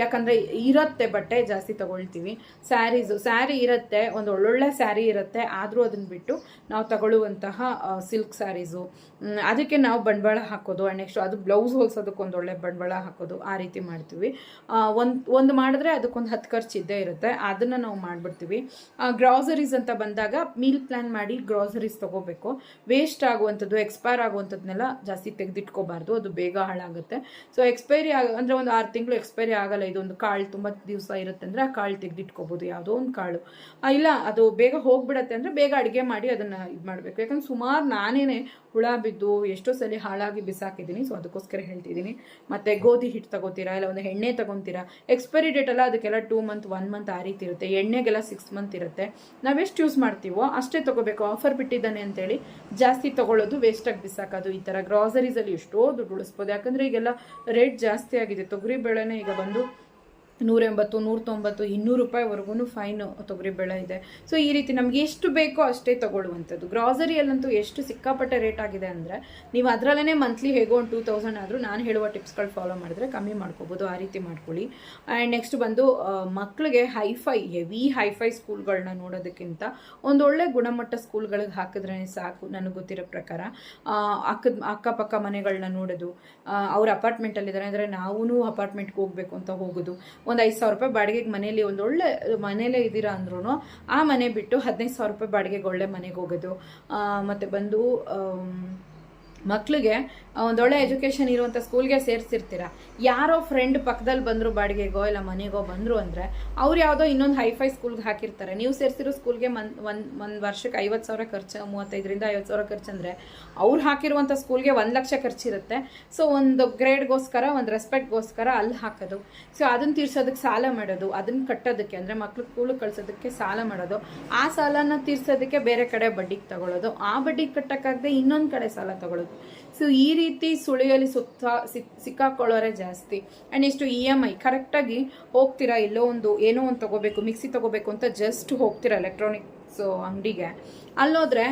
A: ಯಾಕಂದರೆ ಇರುತ್ತೆ ಬಟ್ಟೆ ಜಾಸ್ತಿ ತಗೊಳ್ತೀವಿ. ಸ್ಯಾರೀಸು ಸ್ಯಾರಿ ಇರುತ್ತೆ, ಒಂದು ಒಳ್ಳೊಳ್ಳೆ ಸ್ಯಾರಿ ಇರುತ್ತೆ, ಆದರೂ ಅದನ್ನು ಬಿಟ್ಟು ನಾವು ತಗೊಳ್ಳುವಂತಹ ಸಿಲ್ಕ್ ಸ್ಯಾರೀಸು ಅದಕ್ಕೆ ನಾವು ಬಂಡವಾಳ ಹಾಕೋದು ಆ್ಯಂಡ್ ನೆಕ್ಸ್ಟ್ ಅದು ಬ್ಲೌಸ್ ಹೊಲ್ಸೋದಕ್ಕೆ ಒಂದು ಒಳ್ಳೆ ಬಂಡವಾಳ ಹಾಕೋದು, ಆ ರೀತಿ ಮಾಡ್ತೀವಿ. ಒಂದು ಒಂದು ಮಾಡಿದ್ರೆ ಅದಕ್ಕೊಂದು ಹತ್ತು ಖರ್ಚು ಇದ್ದೇ ಇರುತ್ತೆ. ಅದನ್ನು ನಾವು ಮಾಡಿಬಿಡ್ತೀವಿ. ಗ್ರಾಸರೀಸ್ ಅಂತ ಬಂದಾಗ ಮೀಲ್ ಪ್ಲ್ಯಾನ್ ಮಾಡಿ ಗ್ರಾಸರೀಸ್ ತೊಗೋಬೇಕು. ವೇಸ್ಟ್ ಆಗುವಂಥದ್ದು ಎಕ್ಸ್ಪೈರ್ ಆಗುವಂಥದ್ದನ್ನೆಲ್ಲ ಜಾಸ್ತಿ ತೆಗೆದಿಟ್ಕೋಬಾರ್ದು, ಅದು ಬೇಗ ಹಾಳಾಗುತ್ತೆ. ಸೊ ಎಕ್ಸ್ಪೈರಿ ಆಗ, ಅಂದರೆ ಒಂದು ಆರು ತಿಂಗಳು ಎಕ್ಸ್ಪೈರಿ ಆಗಲ್ಲ, ಇದೊಂದು ಕಾಳು ತುಂಬ ದಿವಸ ಇರುತ್ತೆ ಅಂದರೆ ಆ ಕಾಳು ತೆಗೆದಿಟ್ಕೋಬೋದು, ಯಾವುದೋ ಒಂದು ಕಾಳು. ಇಲ್ಲ, ಅದು ಬೇಗ ಹೋಗ್ಬಿಡತ್ತೆ ಅಂದರೆ ಬೇಗ ಅಡುಗೆ ಮಾಡಿ ಅದನ್ನು ಇದು ಮಾಡಬೇಕು. ಯಾಕಂದ್ರೆ ಸುಮಾರು ನಾನೇ ಹುಳ ಬಿದ್ದು ಎಷ್ಟೋ ಸಲ ಹಾಳಾಗಿ ಬಿಸಾಕಿದ್ದೀನಿ ಸೊ ಅದಕ್ಕೋಸ್ಕರ ಹೇಳ್ತಿದ್ದೀನಿ. ಮತ್ತು ಗೋಧಿ ಹಿಟ್ಟು ತಗೋತೀರಾ, ಇಲ್ಲ ಒಂದು ಎಣ್ಣೆ ತಗೊತೀರಾ ಎಕ್ಸ್ಪೈರಿ ಡೇಟ್ ಎಲ್ಲ ಅದಕ್ಕೆಲ್ಲ ಟೂ ಮಂತ್ ಒನ್ ಮಂತ್ ಆ ರೀತಿ ಇರುತ್ತೆ. ಎಣ್ಣೆಗೆಲ್ಲ ಸಿಕ್ಸ್ ಮಂತ್ ಇರುತ್ತೆ. ನಾವೆಷ್ಟು ಯೂಸ್ ಮಾಡ್ತೀವೋ ಅಷ್ಟೇ ತಗೋಬೇಕು. ಆಫರ್ ಬಿಟ್ಟಿದ್ದಾನೆ ಅಂತೇಳಿ ಜಾಸ್ತಿ ತಗೊಳ್ಳೋದು ವೇಸ್ಟಾಗಿ ಬಿಸಾಕೋದು, ಈ ಥರ ಗ್ರಾಸರೀಸಲ್ಲಿ ಎಷ್ಟೋ ದುಡ್ಡು ಉಳಿಸ್ಬೋದು. ಯಾಕಂದರೆ ಈಗೆಲ್ಲ ರೇಟ್ ಜಾಸ್ತಿ ಆಗಿದೆ. ತೊಗರಿ ಬೇಳೆನೇ ಈಗ ಬಂದು ನೂರ ಎಂಬತ್ತು ನೂರ ತೊಂಬತ್ತು ಇನ್ನೂರು ರೂಪಾಯಿವರೆಗೂ ಫೈನ್ ತೊಗರಿಬೇಳೆ ಇದೆ. ಸೊ ಈ ರೀತಿ ನಮ್ಗೆ ಎಷ್ಟು ಬೇಕೋ ಅಷ್ಟೇ ತಗೊಳ್ಳುವಂಥದ್ದು. ಗ್ರಾಸರಿಯಲ್ಲಂತೂ ಎಷ್ಟು ಸಿಕ್ಕಾಪಟ್ಟೆ ರೇಟ್ ಆಗಿದೆ ಅಂದರೆ, ನೀವು ಅದರಲ್ಲೇ ಮಂತ್ಲಿ ಹೇಗೋ ಒಂದು ಟೂ ತೌಸಂಡ್ ಆದರೂ ನಾನು ಹೇಳುವ ಟಿಪ್ಸ್ಗಳು ಫಾಲೋ ಮಾಡಿದ್ರೆ ಕಮ್ಮಿ ಮಾಡ್ಕೋಬೋದು, ಆ ರೀತಿ ಮಾಡ್ಕೊಳ್ಳಿ. ಆ್ಯಂಡ್ ನೆಕ್ಸ್ಟ್ ಬಂದು ಮಕ್ಕಳಿಗೆ hi fi heavy hi fi ಸ್ಕೂಲ್ಗಳನ್ನ ನೋಡೋದಕ್ಕಿಂತ ಒಂದೊಳ್ಳೆ ಗುಣಮಟ್ಟ ಸ್ಕೂಲ್ಗಳಿಗೆ ಹಾಕಿದ್ರೆ ಸಾಕು, ನನಗೆ ಗೊತ್ತಿರೋ ಪ್ರಕಾರ. ಅಕ್ಕದ, ಅಕ್ಕಪಕ್ಕ ಮನೆಗಳನ್ನ ನೋಡೋದು ಅವ್ರ ಅಪಾರ್ಟ್ಮೆಂಟಲ್ಲಿದ್ದಾರೆ ಅಂದರೆ ನಾವೂ ಅಪಾರ್ಟ್ಮೆಂಟ್ಗೆ ಹೋಗ್ಬೇಕು ಅಂತ ಹೋಗೋದು. ಒಂದು ಐದು ಸಾವಿರ ರೂಪಾಯಿ ಬಾಡಿಗೆಗೆ ಮನೇಲಿ ಒಂದು ಒಳ್ಳೆ ಮನೇಲೇ ಇದ್ದೀರಾ ಅಂದ್ರೂ ಆ ಮನೆ ಬಿಟ್ಟು ಹದಿನೈದು ಸಾವಿರ ರೂಪಾಯಿ ಬಾಡಿಗೆಗೆ ಒಳ್ಳೆ ಮನೆಗೆ ಹೋಗೋದು. ಮತ್ತು ಬಂದು ಮಕ್ಕಳಿಗೆ ಒಂದೊಳ್ಳೆ ಎಜುಕೇಷನ್ ಇರುವಂಥ ಸ್ಕೂಲ್ಗೆ ಸೇರಿಸಿರ್ತೀರ? ಯಾರೋ ಫ್ರೆಂಡ್ ಪಕ್ಕದಲ್ಲಿ ಬಂದರು ಬಾಡಿಗೆಗೋ ಇಲ್ಲ ಮನೆಗೋ ಬಂದರು ಅಂದರೆ ಅವ್ರು ಯಾವುದೋ ಇನ್ನೊಂದು ಹೈಫೈ ಸ್ಕೂಲ್ಗೆ ಹಾಕಿರ್ತಾರೆ. ನೀವು ಸೇರಿಸಿರೋ ಸ್ಕೂಲ್ಗೆ ಮನ್, ಒಂದು ಒಂದು ವರ್ಷಕ್ಕೆ ಐವತ್ತು ಸಾವಿರ ಖರ್ಚು, ಮೂವತ್ತೈದರಿಂದ ಐವತ್ತು ಸಾವಿರ ಖರ್ಚು ಅಂದರೆ ಅವ್ರು ಹಾಕಿರುವಂಥ ಸ್ಕೂಲ್ಗೆ ಒಂದು ಲಕ್ಷ ಖರ್ಚಿರುತ್ತೆ ಸೊ ಒಂದು ಗ್ರೇಡ್ಗೋಸ್ಕರ ಒಂದು ರೆಸ್ಪೆಕ್ಟ್ಗೋಸ್ಕರ ಅಲ್ಲಿ ಹಾಕೋದು. ಸೊ ಅದನ್ನು ತೀರ್ಸೋದಕ್ಕೆ ಸಾಲ ಮಾಡೋದು ಅದನ್ನು ಕಟ್ಟೋದಕ್ಕೆ ಅಂದರೆ ಮಕ್ಳು ಸ್ಕೂಲಿಗೆ ಕಳಿಸೋದಕ್ಕೆ ಸಾಲ ಮಾಡೋದು, ಆ ಸಾಲನ ತೀರ್ಸೋದಕ್ಕೆ ಬೇರೆ ಕಡೆ ಬಡ್ಡಿಗೆ ತಗೊಳ್ಳೋದು ಆ ಬಡ್ಡಿಗೆ ಕಟ್ಟೋಕ್ಕಾಗದೆ ಇನ್ನೊಂದು ಕಡೆ ಸಾಲ ತಗೊಳ್ಳೋದು ಸೊ ಈ ರೀತಿ ಸುಳಿಯಲ್ಲಿ ಸುತ್ತ ಸಿಕ್ ಸಿಕ್ಕಾಕೊಳ್ಳೋರೆ ಜಾಸ್ತಿ. ಆ್ಯಂಡ್ ಇಷ್ಟು ಇ ಎಂ ಐ ಕರೆಕ್ಟಾಗಿ ಹೋಗ್ತೀರಾ? ಎಲ್ಲೋ ಒಂದು, ಏನೋ ಒಂದು ತಗೋಬೇಕು, ಮಿಕ್ಸಿ ತಗೋಬೇಕು ಅಂತ ಜಸ್ಟ್ ಹೋಗ್ತೀರಾ ಎಲೆಕ್ಟ್ರಾನಿಕ್ಸ್ ಅಂಗಡಿಗೆ. ಅಲ್ಲೋದ್ರೆ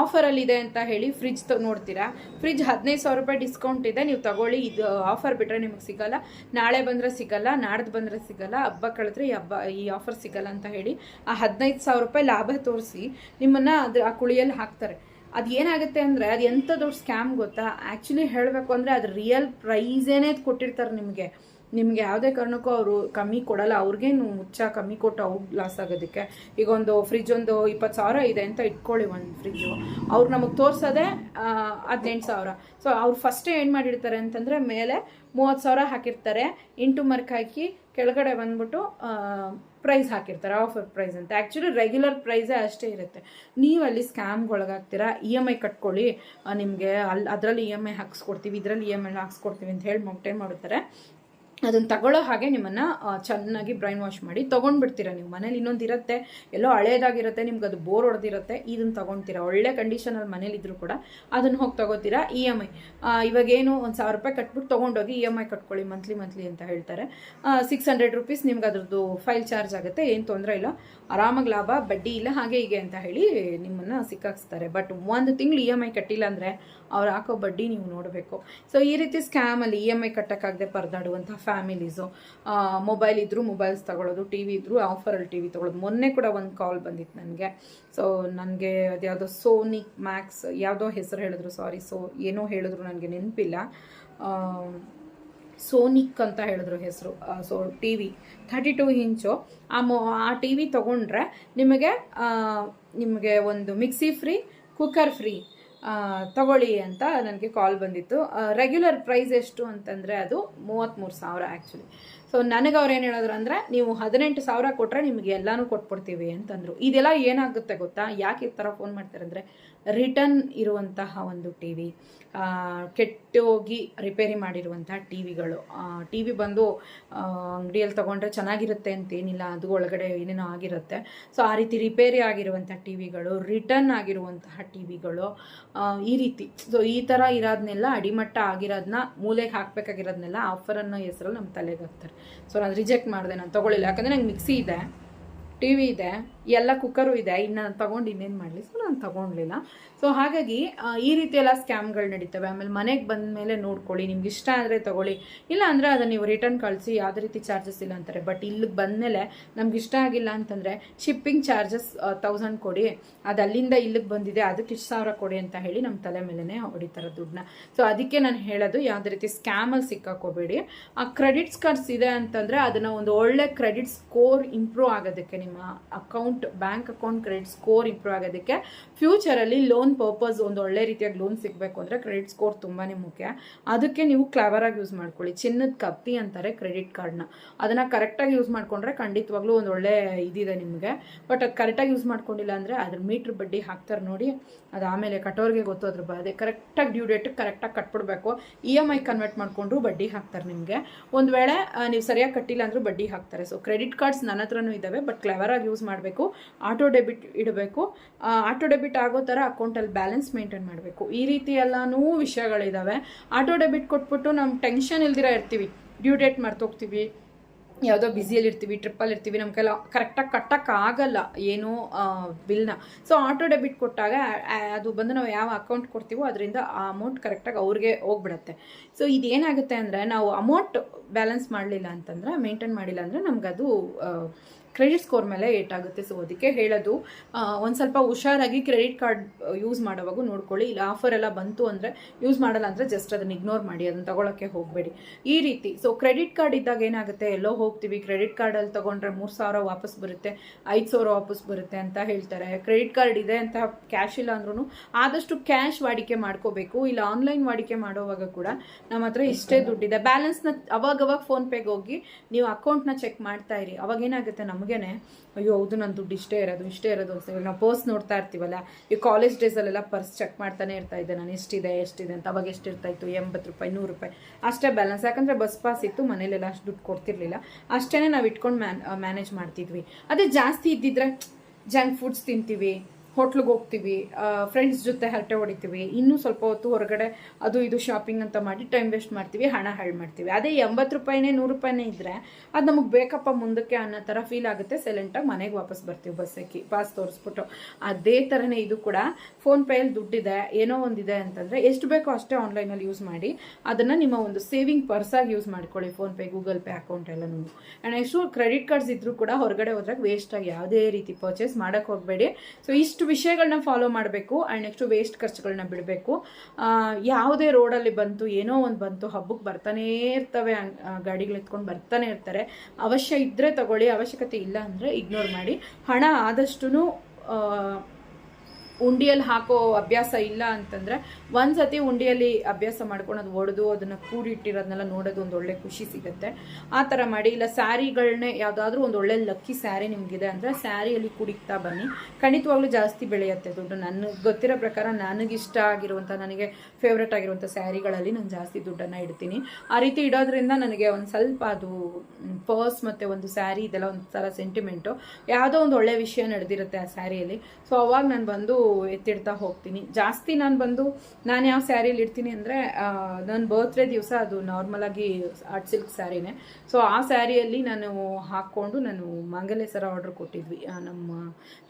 A: ಆಫರಲ್ಲಿದೆ ಅಂತ ಹೇಳಿ ಫ್ರಿಜ್ ತ, ನೋಡ್ತೀರಾ? ಫ್ರಿಜ್ ಹದಿನೈದು ಸಾವಿರ ರೂಪಾಯಿ ಡಿಸ್ಕೌಂಟ್ ಇದೆ, ನೀವು ತಗೊಳ್ಳಿ, ಇದು ಆಫರ್ ಬಿಟ್ಟರೆ ನಿಮಗೆ ಸಿಗಲ್ಲ. ನಾಳೆ ಬಂದರೆ ಸಿಗಲ್ಲ, ನಾಡ್ದು ಬಂದರೆ ಸಿಗಲ್ಲ, ಹಬ್ಬ ಕಳೆದ್ರೆ ಈ ಹಬ್ಬ, ಈ ಆಫರ್ ಸಿಗಲ್ಲ ಅಂತ ಹೇಳಿ ಆ ಹದಿನೈದು ಸಾವಿರ ರೂಪಾಯಿ ಲಾಭ ತೋರಿಸಿ ನಿಮ್ಮನ್ನು ಅದು ಆ ಕುಳಿಯಲ್ಲಿ ಹಾಕ್ತಾರೆ. ಅದು ಏನಾಗುತ್ತೆ ಅಂದರೆ ಅದು ಎಂಥ ದೊಡ್ಡ ಸ್ಕ್ಯಾಮ್ ಗೊತ್ತಾ? ಆ್ಯಕ್ಚುಲಿ ಹೇಳಬೇಕು ಅಂದರೆ ಅದು ರಿಯಲ್ ಪ್ರೈಸೇನೇ ಕೊಟ್ಟಿರ್ತಾರೆ ನಿಮಗೆ. ನಿಮಗೆ ಯಾವುದೇ ಕಾರಣಕ್ಕೂ ಅವರು ಕಮ್ಮಿ ಕೊಡಲ್ಲ. ಅವ್ರಿಗೇನು ಮುಚ್ಚ, ಕಮ್ಮಿ ಕೊಟ್ಟು ಅವ್ರು ಲಾಸ್ ಆಗೋದಕ್ಕೆ. ಈಗ ಒಂದು ಫ್ರಿಜ್ ಒಂದು ಇಪ್ಪತ್ತು ಸಾವಿರ ಇದೆ ಅಂತ ಇಟ್ಕೊಳ್ಳಿ ಒಂದು ಫ್ರಿಜ್ಜು ಅವ್ರು ನಮಗೆ ತೋರಿಸೋದೇ ಹದಿನೆಂಟು ಸಾವಿರ. ಸೊ ಅವ್ರು ಫಸ್ಟೇ ಏನು ಮಾಡಿರ್ತಾರೆ ಅಂತಂದರೆ ಮೇಲೆ ಮೂವತ್ತು ಸಾವಿರ ಹಾಕಿರ್ತಾರೆ. ಇಂಟು ಮರ್ಕ್ ಹಾಕಿ ಕೆಳಗಡೆ ಬಂದ್ಬಿಟ್ಟು ಪ್ರೈಸ್ ಹಾಕಿರ್ತಾರೆ ಆಫರ್ ಪ್ರೈಸ್ ಅಂತ. ಆ್ಯಕ್ಚುಲಿ ರೆಗ್ಯುಲರ್ ಪ್ರೈಸೇ ಅಷ್ಟೇ ಇರುತ್ತೆ. ನೀವು ಅಲ್ಲಿ ಸ್ಕ್ಯಾಮ್ಗೆ ಒಳಗಾಗ್ತೀರಾ? ಇ ಎಂ ಐ ಕಟ್ಕೊಳ್ಳಿ. ನಿಮಗೆ ಅಲ್ಲಿ ಅದರಲ್ಲಿ ಇ ಎಂ ಐ ಹಾಕ್ಸ್ಕೊಡ್ತೀವಿ, ಇದರಲ್ಲಿ ಇ ಎಂ ಐ ಹಾಕ್ಸ್ಕೊಡ್ತೀವಿ ಅಂತ ಹೇಳಿ ಮೊಟ್ಟೆ ಮಾಡುತ್ತಾರೆ ಅದನ್ನು ತಗೊಳ್ಳೋ ಹಾಗೆ ನಿಮ್ಮನ್ನು ಚೆನ್ನಾಗಿ ಬ್ರೈನ್ ವಾಶ್ ಮಾಡಿ ತೊಗೊಂಡ್ಬಿಡ್ತೀರ ನೀವು. ಮನೇಲಿ ಇನ್ನೊಂದು ಇರುತ್ತೆ, ಎಲ್ಲೋ ಹಳೇದಾಗಿರುತ್ತೆ, ನಿಮ್ಗೆ ಅದು ಬೋರ್ ಹೊಡೆದಿರುತ್ತೆ ಇದನ್ನು ತೊಗೊಳ್ತೀರಾ ಒಳ್ಳೆ ಕಂಡೀಷನಲ್ಲಿ ಮನೇಲಿದ್ರು ಕೂಡ ಅದನ್ನು ಹೋಗಿ ತಗೋತೀರಾ. ಇ ಎಂ ಐ ಇವಾಗೇನು ಒಂದು ಸಾವಿರ ರೂಪಾಯಿ ಕಟ್ಬಿಟ್ಟು ತೊಗೊಂಡೋಗಿ ಇ ಎಂ ಐ ಕಟ್ಕೊಳ್ಳಿ ಮಂತ್ಲಿ ಮಂತ್ಲಿ ಅಂತ ಹೇಳ್ತಾರೆ. ಸಿಕ್ಸ್ ಹಂಡ್ರೆಡ್ ರುಪೀಸ್ ನಿಮ್ಗೆ ಅದ್ರದ್ದು ಫೈಲ್ ಚಾರ್ಜ್ ಆಗುತ್ತೆ, ಏನು ತೊಂದರೆ ಇಲ್ಲ. ಆರಾಮಾಗಿ ಲಾಭ, ಬಡ್ಡಿ ಇಲ್ಲ, ಹಾಗೆ ಹೀಗೆ ಅಂತ ಹೇಳಿ ನಿಮ್ಮನ್ನು ಸಿಕ್ಕಾಕ್ಸ್ತಾರೆ. ಬಟ್ ಒಂದು ತಿಂಗಳು ಇ ಎಂ ಐ ಕಟ್ಟಿಲ್ಲ ಅಂದರೆ ಅವ್ರು ಹಾಕೋ ಬಡ್ಡಿ ನೀವು ನೋಡಬೇಕು. ಸೊ ಈ ರೀತಿ ಸ್ಕ್ಯಾಮಲ್ಲಿ ಇ ಎಂ ಐ ಕಟ್ಟೋಕ್ಕಾಗದೆ ಪರದಾಡುವಂಥ ಫ್ಯಾಮಿಲೀಸು ಮೊಬೈಲ್ ಇದ್ದರೂ ಮೊಬೈಲ್ಸ್ ತಗೊಳ್ಳೋದು ಟಿ ವಿ ಇದ್ದರೂ ಆಫರಲ್ಲಿ ಟಿ ವಿ ತೊಗೊಳ್ಳೋದು ಮೊನ್ನೆ ಕೂಡ ಒಂದು ಕಾಲ್ ಬಂದಿತ್ತು ನನಗೆ. ಸೊ ನನಗೆ ಅದ್ಯಾವುದೋ ಸೋನಿಕ್ ಮ್ಯಾಕ್ಸ್ ಯಾವುದೋ ಹೆಸರು ಹೇಳಿದ್ರು ಸಾರಿ ಸೊ ಏನೋ ಹೇಳಿದ್ರು ನನಗೆ ನೆನಪಿಲ್ಲ. ಸೋನಿಕ್ ಅಂತ ಹೇಳಿದ್ರು ಹೆಸರು. So T V thirty two ಇಂಚು. ಆ ಮೊ, ಆ ಟಿ ವಿ ತೊಗೊಂಡ್ರೆ ನಿಮಗೆ ನಿಮಗೆ ಒಂದು ಮಿಕ್ಸಿ ಫ್ರೀ ಕುಕ್ಕರ್ ಫ್ರೀ ತಗೊಳ್ಳಿ ಅಂತ ನನಗೆ ಕಾಲ್ ಬಂದಿತ್ತು. ರೆಗ್ಯುಲರ್ ಪ್ರೈಸ್ ಎಷ್ಟು ಅಂತಂದರೆ ಅದು ಮೂವತ್ತ್ಮೂರು ಸಾವಿರ ಆ್ಯಕ್ಚುಲಿ ಸೊ ನನಗೆ ಅವ್ರು ಏನು ಹೇಳಿದ್ರು ಅಂದರೆ, ನೀವು ಹದಿನೆಂಟು ಸಾವಿರ ಕೊಟ್ಟರೆ ನಿಮಗೆ ಎಲ್ಲನೂ ಕೊಟ್ಬಿಡ್ತೀವಿ ಅಂತಂದರು. ಇದೆಲ್ಲ ಏನಾಗುತ್ತೆ ಗೊತ್ತಾ? ಯಾಕೆ ಈ ಥರ ಫೋನ್ ಮಾಡ್ತಾರೆ ಅಂದರೆ ರಿಟರ್ನ್ ಇರುವಂತಹ ಒಂದು ಟಿ ವಿ ಕೆಟ್ಟೋಗಿ ರಿಪೇರಿ ಮಾಡಿರುವಂಥ ಟಿ ವಿಗಳು. ಟಿ ವಿ ಬಂದು ಅಂಗಡಿಯಲ್ಲಿ ತೊಗೊಂಡ್ರೆ ಚೆನ್ನಾಗಿರುತ್ತೆ ಅಂತೇನಿಲ್ಲ, ಅದು ಒಳಗಡೆ ಏನೇನೋ ಆಗಿರುತ್ತೆ. ಸೊ ಆ ರೀತಿ ರಿಪೇರಿ ಆಗಿರುವಂಥ ಟಿ ವಿಗಳು, ರಿಟರ್ನ್ ಆಗಿರುವಂತಹ ಟಿ ವಿಗಳು ಈ ರೀತಿ. ಸೊ ಈ ಥರ ಇರೋದನ್ನೆಲ್ಲ ಅಡಿಮಟ್ಟ ಆಗಿರೋದನ್ನ ಮೂಲೆಗೆ ಹಾಕಬೇಕಾಗಿರೋದನ್ನೆಲ್ಲ ಆಫರ್ ಅನ್ನೋ ಹೆಸರಲ್ಲಿ ನಮ್ಮ ತಲೆಗೆ ಹಾಕ್ತಾರೆ. ಸೊ ನಾನು ರಿಜೆಕ್ಟ್ ಮಾಡಿದೆ, ನಾನು ತೊಗೊಳ್ಳಿಲ್ಲ. ಯಾಕಂದರೆ ನಂಗೆ ಮಿಕ್ಸಿ ಇದೆ, ಟಿ ವಿ ಇದೆ ಎಲ್ಲ ಕುಕ್ಕರು ಇದೆ. ಇನ್ನು ನಾನು ತೊಗೊಂಡು ಇನ್ನೇನು ಮಾಡಲಿ? ಸೊ ನಾನು ತೊಗೊಂಡ್ಲಿಲ್ಲ. ಸೊ ಹಾಗಾಗಿ ಈ ರೀತಿ ಎಲ್ಲ ಸ್ಕ್ಯಾಮ್ಗಳು ನಡೀತವೆ. ಆಮೇಲೆ ಮನೆಗೆ ಬಂದ ಮೇಲೆ ನೋಡ್ಕೊಳ್ಳಿ. ನಿಮ್ಗೆ ಇಷ್ಟ ಆದರೆ ತೊಗೊಳ್ಳಿ. ಇಲ್ಲ ಅಂದರೆ ಅದನ್ನು ನೀವು ರಿಟರ್ನ್ ಕಳಿಸಿ, ಯಾವುದೇ ರೀತಿ ಚಾರ್ಜಸ್ ಇಲ್ಲ ಅಂತಾರೆ. ಬಟ್ ಇಲ್ಲಿಗೆ ಬಂದಮೇಲೆ ನಮ್ಗೆ ಇಷ್ಟ ಆಗಿಲ್ಲ ಅಂತಂದರೆ ಶಿಪ್ಪಿಂಗ್ ಚಾರ್ಜಸ್ ತೌಸಂಡ್ ಕೊಡಿ. ಅದು ಅಲ್ಲಿಂದ ಇಲ್ಲಿಗೆ ಬಂದಿದೆ. ಅದಕ್ಕೆ ಇಷ್ಟು ಸಾವಿರ ಕೊಡಿ ಅಂತ ಹೇಳಿ ನಮ್ಮ ತಲೆ ಮೇಲೇ ಹೊಡಿತಾರೆ ದುಡ್ಡನ್ನ ಸೊ ಅದಕ್ಕೆ ನಾನು ಹೇಳೋದು, ಯಾವುದೇ ರೀತಿ ಸ್ಕ್ಯಾಮಲ್ಲಿ ಸಿಕ್ಕಾಕೋಬೇಡಿ. ಆ ಕ್ರೆಡಿಟ್ಸ್ ಕಾರ್ಡ್ಸ್ ಇದೆ ಅಂತಂದರೆ ಅದನ್ನು ಒಂದು ಒಳ್ಳೆ ಕ್ರೆಡಿಟ್ ಸ್ಕೋರ್ ಇಂಪ್ರೂವ್ ಆಗೋದಕ್ಕೆ ನಿಮ್ಮ account bank account, credit score improve ಆಗೋದಕ್ಕೆ ಫ್ಯೂಚರಲ್ಲಿ ಲೋನ್ ಪರ್ಪಸ್ ಒಂದು ಒಳ್ಳೆ ರೀತಿಯಾಗಿ ಲೋನ್ ಸಿಗಬೇಕು ಅಂದರೆ ಕ್ರೆಡಿಟ್ ಸ್ಕೋರ್ ತುಂಬಾ ಮುಖ್ಯ. ಅದಕ್ಕೆ ನೀವು ಕ್ಲವರಾಗಿ ಯೂಸ್ ಮಾಡ್ಕೊಳ್ಳಿ. ಚಿನ್ನದ ಕಪ್ಪಿ ಅಂತಾರೆ ಕ್ರೆಡಿಟ್ ಕಾರ್ಡ್ನ ಅದನ್ನು ಕರೆಕ್ಟಾಗಿ ಯೂಸ್ ಮಾಡಿಕೊಂಡ್ರೆ ಖಂಡಿತವಾಗ್ಲೂ ಒಂದು ಒಳ್ಳೆ ಇದಿದೆ ನಿಮಗೆ. ಬಟ್ ಅದು ಕರೆಕ್ಟಾಗಿ ಯೂಸ್ ಮಾಡ್ಕೊಂಡಿಲ್ಲ ಅಂದರೆ ಅದ್ರ ಮೀಟ್ರ್ ಬಡ್ಡಿ ಹಾಕ್ತಾರೆ ನೋಡಿ. ಅದು ಆಮೇಲೆ ಕಟ್ಟೋರಿಗೆ ಗೊತ್ತು ಅದ್ರ ಬಾಧೆ ಕರೆಕ್ಟಾಗಿ ಡ್ಯೂ ಡೇಟ್ ಕರೆಕ್ಟಾಗಿ ಕಟ್ಬಿಡ್ಬೇಕು. ಇ ಎಂ ಐ ಕನ್ವರ್ಟ್ ಮಾಡಿಕೊಂಡು ಬಡ್ಡಿ ಹಾಕ್ತಾರೆ ನಿಮಗೆ. ಒಂದು ವೇಳೆ ನೀವು ಸರಿಯಾಗಿ ಕಟ್ಟಿಲ್ಲ ಅಂದರೂ ಬಡ್ಡಿ ಹಾಕ್ತಾರೆ. ಸೊ ಕ್ರೆಡಿಟ್ ಕಾರ್ಡ್ಸ್ ನನ್ನ ಹತ್ರನೂ ಇದ್ದಾವೆ ಬಟ್ ಕ್ಲೆವರಾಗಿ ಯೂಸ್ ಮಾಡಬೇಕು. ಆಟೋ ಡೆಬಿಟ್ ಇಡಬೇಕು. ಆಟೋ ಡೆಬಿಟ್ ಆಗೋ ಥರ ಅಕೌಂಟಲ್ಲಿ ಬ್ಯಾಲೆನ್ಸ್ ಮೇಂಟೈನ್ ಮಾಡಬೇಕು. ಈ ರೀತಿ ಎಲ್ಲನೂ ವಿಷಯಗಳಿದ್ದಾವೆ ಆಟೋ ಡೆಬಿಟ್ ಕೊಟ್ಬಿಟ್ಟು ನಮ್ಮ ಟೆನ್ಷನ್ ಇಲ್ದಿರ ಇರ್ತೀವಿ. ಡ್ಯೂ ಡೇಟ್ ಮರ್ತೋಗ್ತೀವಿ. ಯಾವುದೋ ಬ್ಯುಸಿಯಲ್ಲಿ ಇರ್ತೀವಿ ಟ್ರಿಪ್ಪಲ್ಲಿ ಇರ್ತೀವಿ ನಮ್ಮ ಕೈಲ ಕರೆಕ್ಟಾಗಿ ಕಟ್ಟೋಕ್ಕಾಗಲ್ಲ ಏನೋ ಬಿಲ್ನ ಸೊ ಆಟೋ ಡೆಬಿಟ್ ಕೊಟ್ಟಾಗ ಅದು ಬಂದು ನಾವು ಯಾವ ಅಕೌಂಟ್ ಕೊಡ್ತೀವೋ ಅದರಿಂದ ಆ ಅಮೌಂಟ್ ಕರೆಕ್ಟಾಗಿ ಅವ್ರಿಗೆ ಹೋಗ್ಬಿಡತ್ತೆ. ಸೊ ಇದೇನಾಗುತ್ತೆ ಅಂದರೆ ನಾವು ಅಮೌಂಟ್ ಬ್ಯಾಲೆನ್ಸ್ ಮಾಡಲಿಲ್ಲ ಅಂತಂದ್ರೆ ಮೇಂಟೈನ್ ಮಾಡಿಲ್ಲ ಅಂದರೆ ನಮಗದು ಕ್ರೆಡಿಟ್ ಸ್ಕೋರ್ ಮೇಲೆ ಏಟಾಗುತ್ತೆ. ಸೊ ಅದಕ್ಕೆ ಹೇಳೋದು ಒಂದು ಸ್ವಲ್ಪ ಹುಷಾರಾಗಿ ಕ್ರೆಡಿಟ್ ಕಾರ್ಡ್ ಯೂಸ್ ಮಾಡೋವಾಗ ನೋಡ್ಕೊಳ್ಳಿ. ಇಲ್ಲ ಆಫರ್ ಎಲ್ಲ ಬಂತು ಅಂದರೆ ಯೂಸ್ ಮಾಡಲ್ಲ ಅಂದರೆ ಜಸ್ಟ್ ಅದನ್ನು ಇಗ್ನೋರ್ ಮಾಡಿ, ಅದನ್ನ ತೊಗೊಳಕ್ಕೆ ಹೋಗಬೇಡಿ. ಈ ರೀತಿ ಸೊ ಕ್ರೆಡಿಟ್ ಕಾರ್ಡ್ ಇದ್ದಾಗ ಏನಾಗುತ್ತೆ? ಎಲ್ಲೋ ಹೋಗ್ತೀವಿ ಕ್ರೆಡಿಟ್ ಕಾರ್ಡಲ್ಲಿ ತೊಗೊಂಡ್ರೆ ಮೂರು ಸಾವಿರ ವಾಪಸ್ ಬರುತ್ತೆ, ಐದು ಸಾವಿರ ವಾಪಸ್ ಬರುತ್ತೆ ಅಂತ ಹೇಳ್ತಾರೆ. ಕ್ರೆಡಿಟ್ ಕಾರ್ಡ್ ಇದೆ ಅಂತ ಕ್ಯಾಶ್ ಇಲ್ಲ ಅಂದ್ರೂ ಆದಷ್ಟು ಕ್ಯಾಶ್ ವಾಡಿಕೆ ಮಾಡ್ಕೋಬೇಕು. ಇಲ್ಲ ಆನ್ಲೈನ್ ವಾಡಿಕೆ ಮಾಡೋವಾಗ ಕೂಡ ನಮ್ಮ ಹತ್ರ ಇಷ್ಟೇ ದುಡ್ಡಿದೆ. ಬ್ಯಾಲೆನ್ಸ್ನ ಅವಾಗವಾಗ ಫೋನ್ಪೇಗೆ ಹೋಗಿ ನೀವು ಅಕೌಂಟ್ನ ಚೆಕ್ ಮಾಡ್ತಾ ಇರಿ. ಅವಾಗ ಏನಾಗುತ್ತೆ? ನಮಗೇನೆ, ಅಯ್ಯೋ, ಹೌದು ನನ್ನ ದುಡ್ಡು ಇಷ್ಟೇ ಇರೋದು ಇಷ್ಟೇ ಇರೋದು ಅಂತ ನಾವು ಪರ್ಸ್ ನೋಡ್ತಾ ಇರ್ತೀವಲ್ಲ, ಈ ಕಾಲೇಜ್ ಡೇಸಲ್ಲೆಲ್ಲ ಪರ್ಸ್ ಚೆಕ್ ಮಾಡ್ತಾನೆ ಇರ್ತಾ ಇದ್ದೆ ನಾನು, ಎಷ್ಟಿದೆ ಎಷ್ಟಿದೆ ಅಂತ. ಅವಾಗ ಎಷ್ಟು ಇರ್ತಾ ಇತ್ತು ಎಂಬತ್ತು ರೂಪಾಯಿ, ನೂರು ರೂಪಾಯಿ. ಅಷ್ಟೇ ಬ್ಯಾಲೆನ್ಸ್ ಯಾಕಂದರೆ ಬಸ್ ಪಾಸ್ ಇತ್ತು, ಮನೇಲೆಲ್ಲ ಅಷ್ಟು ದುಡ್ಡು ಕೊಡ್ತಿರ್ಲಿಲ್ಲ. ಅಷ್ಟೇ ನಾವು ಇಟ್ಕೊಂಡು ಮ್ಯಾನ್ ಮ್ಯಾನೇಜ್ ಮಾಡ್ತಿದ್ವಿ. ಅದೇ ಜಾಸ್ತಿ ಇದ್ದಿದ್ರೆ ಜಂಕ್ ಫುಡ್ಸ್ ತಿಂತೀವಿ ಹೋಟ್ಲಿಗೆ ಹೋಗ್ತೀವಿ ಫ್ರೆಂಡ್ಸ್ ಜೊತೆ ಹರಟೆ ಹೊಡಿತೀವಿ, ಇನ್ನೂ ಸ್ವಲ್ಪ ಹೊತ್ತು ಹೊರಗಡೆ ಅದು ಇದು ಶಾಪಿಂಗ್ ಅಂತ ಮಾಡಿ ಟೈಮ್ ವೇಸ್ಟ್ ಮಾಡ್ತೀವಿ, ಹಣ ಹಾಳು ಮಾಡ್ತೀವಿ. ಅದೇ ಎಂಬತ್ತು ರೂಪಾಯಿನೇ, ನೂರು ರೂಪಾಯಿನೇ ಇದ್ದರೆ ಅದು ನಮಗೆ ಬೇಕಪ್ಪ ಮುಂದಕ್ಕೆ ಅನ್ನೋ ಥರ ಫೀಲ್ ಆಗುತ್ತೆ. ಸೈಲೆಂಟಾಗಿ ಮನೆಗೆ ವಾಪಸ್ ಬರ್ತೀವಿ ಬಸ್ಸಕ್ಕೆ ಪಾಸ್ ತೋರಿಸ್ಬಿಟ್ಟು. ಅದೇ ಥರನೇ ಇದು ಕೂಡ ಫೋನ್ಪೇಯಲ್ಲಿ ದುಡ್ಡಿದೆ, ಏನೋ ಒಂದಿದೆ ಅಂತಂದರೆ ಎಷ್ಟು ಬೇಕೋ ಅಷ್ಟೇ ಆನ್ಲೈನಲ್ಲಿ ಯೂಸ್ ಮಾಡಿ ಅದನ್ನು ನಿಮ್ಮ ಒಂದು ಸೇವಿಂಗ್ ಪರ್ಸಾಗಿ ಯೂಸ್ ಮಾಡ್ಕೊಳ್ಳಿ ಫೋನ್ಪೇ ಗೂಗಲ್ ಪೇ ಅಕೌಂಟ್ ಎಲ್ಲ ನೀವು ಆ್ಯಂಡ್ ಎಷ್ಟು ಕ್ರೆಡಿಟ್ ಕಾರ್ಡ್ಸ್ ಇದ್ದರೂ ಕೂಡ ಹೊರಗಡೆ ಹೋದ್ರಾಗ ವೇಸ್ಟಾಗಿ ಯಾವುದೇ ರೀತಿ ಪರ್ಚೇಸ್ ಮಾಡೋಕ್ಕೆ ಹೋಗಬೇಡಿ. ಸೊ ಇಷ್ಟು ವಿಷಯಗಳನ್ನ ಫಾಲೋ ಮಾಡಬೇಕು ಆ್ಯಂಡ್ ನೆಕ್ಸ್ಟು ವೇಸ್ಟ್ ಖರ್ಚುಗಳನ್ನ ಬಿಡಬೇಕು. ಯಾವುದೇ ರೋಡಲ್ಲಿ ಬಂತು, ಏನೋ ಒಂದು ಬಂತು ಹಬ್ಬಕ್ಕೆ ಬರ್ತಾನೇ ಇರ್ತವೆ ಗಾಡಿಗಳು ಎತ್ಕೊಂಡು ಬರ್ತಾನೆ ಇರ್ತಾರೆ. ಅವಶ್ಯ ಇದ್ದರೆ ತಗೊಳ್ಳಿ, ಅವಶ್ಯಕತೆ ಇಲ್ಲ ಅಂದರೆ ಇಗ್ನೋರ್ ಮಾಡಿ. ಹಣ ಆದಷ್ಟು ಉಂಡಿಯಲ್ಲಿ ಹಾಕೋ ಅಭ್ಯಾಸ ಇಲ್ಲ ಅಂತಂದರೆ ಒಂದು ಸತಿ ಉಂಡಿಯಲ್ಲಿ ಅಭ್ಯಾಸ ಮಾಡ್ಕೊಂಡು ಅದು ಒಡೆದು ಅದನ್ನು ಕೂಡಿಟ್ಟಿರೋದನ್ನೆಲ್ಲ ನೋಡೋದು ಒಂದು ಒಳ್ಳೆ ಖುಷಿ ಸಿಗುತ್ತೆ. ಆ ಥರ ಮಾಡಿ, ಇಲ್ಲ ಸ್ಯಾರಿಗಳನ್ನೇ ಯಾವುದಾದ್ರೂ ಒಂದು ಒಳ್ಳೆ ಲಕ್ಕಿ ಸ್ಯಾರಿ ನಿಮಗಿದೆ ಅಂದರೆ ಸ್ಯಾರಿಯಲ್ಲಿ ಕುಡಿಕ್ತಾ ಬನ್ನಿ. ಖಂಡಿತವಾಗ್ಲೂ ಜಾಸ್ತಿ ಬೆಳೆಯುತ್ತೆ ದುಡ್ಡು. ನನಗೆ ಗೊತ್ತಿರೋ ಪ್ರಕಾರ ನನಗಿಷ್ಟ ಆಗಿರುವಂಥ ನನಗೆ ಫೇವ್ರೆಟ್ ಆಗಿರುವಂಥ ಸ್ಯಾರಿಗಳಲ್ಲಿ ನಾನು ಜಾಸ್ತಿ ದುಡ್ಡನ್ನು ಇಡ್ತೀನಿ. ಆ ರೀತಿ ಇಡೋದ್ರಿಂದ ನನಗೆ ಒಂದು ಸ್ವಲ್ಪ ಅದು ಪರ್ಸ್ ಮತ್ತು ಒಂದು ಸ್ಯಾರಿ ಇದೆಲ್ಲ ಒಂಥರ ಸೆಂಟಿಮೆಂಟು ಯಾವುದೋ ಒಂದು ಒಳ್ಳೆ ವಿಷಯ ನಡೆದಿರುತ್ತೆ ಆ ಸ್ಯಾರಿಯಲ್ಲಿ. ಸೊ ಅವಾಗ ನಾನು ಬಂದು ಎತ್ತಿಡ್ತಾ ಹೋಗ್ತೀನಿ. ಜಾಸ್ತಿ ನಾನು ಬಂದು ನಾನು ಯಾವ ಸ್ಯಾರಿಲಿ ಇಡ್ತೀನಿ ಅಂದರೆ ನನ್ನ ಬರ್ತ್ಡೇ ದಿವಸ ಅದು ನಾರ್ಮಲಾಗಿ ಆರ್ಟ್ ಸಿಲ್ಕ್ ಸ್ಯಾರಿನೇ. ಸೊ ಆ ಸ್ಯಾರಿಯಲ್ಲಿ ನಾನು ಹಾಕ್ಕೊಂಡು ನಾನು ಮಾಂಗಲ್ಯ ಸರ ಆರ್ಡ್ರ್ ಕೊಟ್ಟಿದ್ವಿ ನಮ್ಮ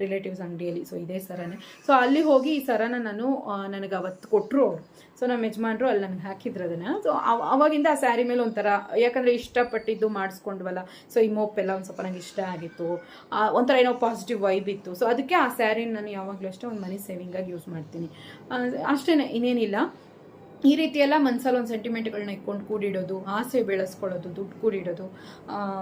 A: ರಿಲೇಟಿವ್ಸ್ ಅಂಗಡಿಯಲ್ಲಿ. ಸೊ ಇದೇ ಸರನೇ. ಸೊ ಅಲ್ಲಿ ಹೋಗಿ ಈ ಸರನ ನಾನು ನನಗೆ ಅವತ್ತು ಕೊಟ್ಟರು ಅವರು. ಸೊ ನಮ್ಮ ಯಜಮಾನ್ರು ಅಲ್ಲಿ ನನಗೆ ಹಾಕಿದ್ರು ಅದನ್ನು. ಸೊ ಅವಾಗಿಂದ ಆ ಸ್ಯಾರಿ ಮೇಲೆ ಒಂಥರ, ಯಾಕಂದರೆ ಇಷ್ಟಪಟ್ಟಿದ್ದು ಮಾಡಿಸ್ಕೊಂಡ್ವಲ್ಲ ಸೊ ಈ ಮೋಪ್ ಎಲ್ಲ ಒಂದು ಸ್ವಲ್ಪ ನಂಗೆ ಇಷ್ಟ ಆಗಿತ್ತು. ಒಂಥರ ಏನೋ ಪಾಸಿಟಿವ್ ವೈಬ್ ಇತ್ತು. ಸೊ ಅದಕ್ಕೆ ಆ ಸ್ಯಾರಿನ ನಾನು ಯಾವಾಗಲೂ ಅಷ್ಟೇ ಒಂದು ಮನಿ ಸೇವಿಂಗಾಗಿ ಯೂಸ್ ಮಾಡ್ತೀನಿ. ಅಷ್ಟೇ ಇನ್ನೇನಿಲ್ಲ. ಈ ರೀತಿ ಎಲ್ಲ ಮನಸ್ಸಲ್ಲಿ ಒಂದು ಸೆಂಟಿಮೆಂಟ್ಗಳನ್ನ ಇಟ್ಕೊಂಡು ಕೂಡಿಡೋದು, ಆಸೆ ಬೆಳೆಸ್ಕೊಳ್ಳೋದು, ದುಡ್ಡು ಕೂಡಿಡೋದು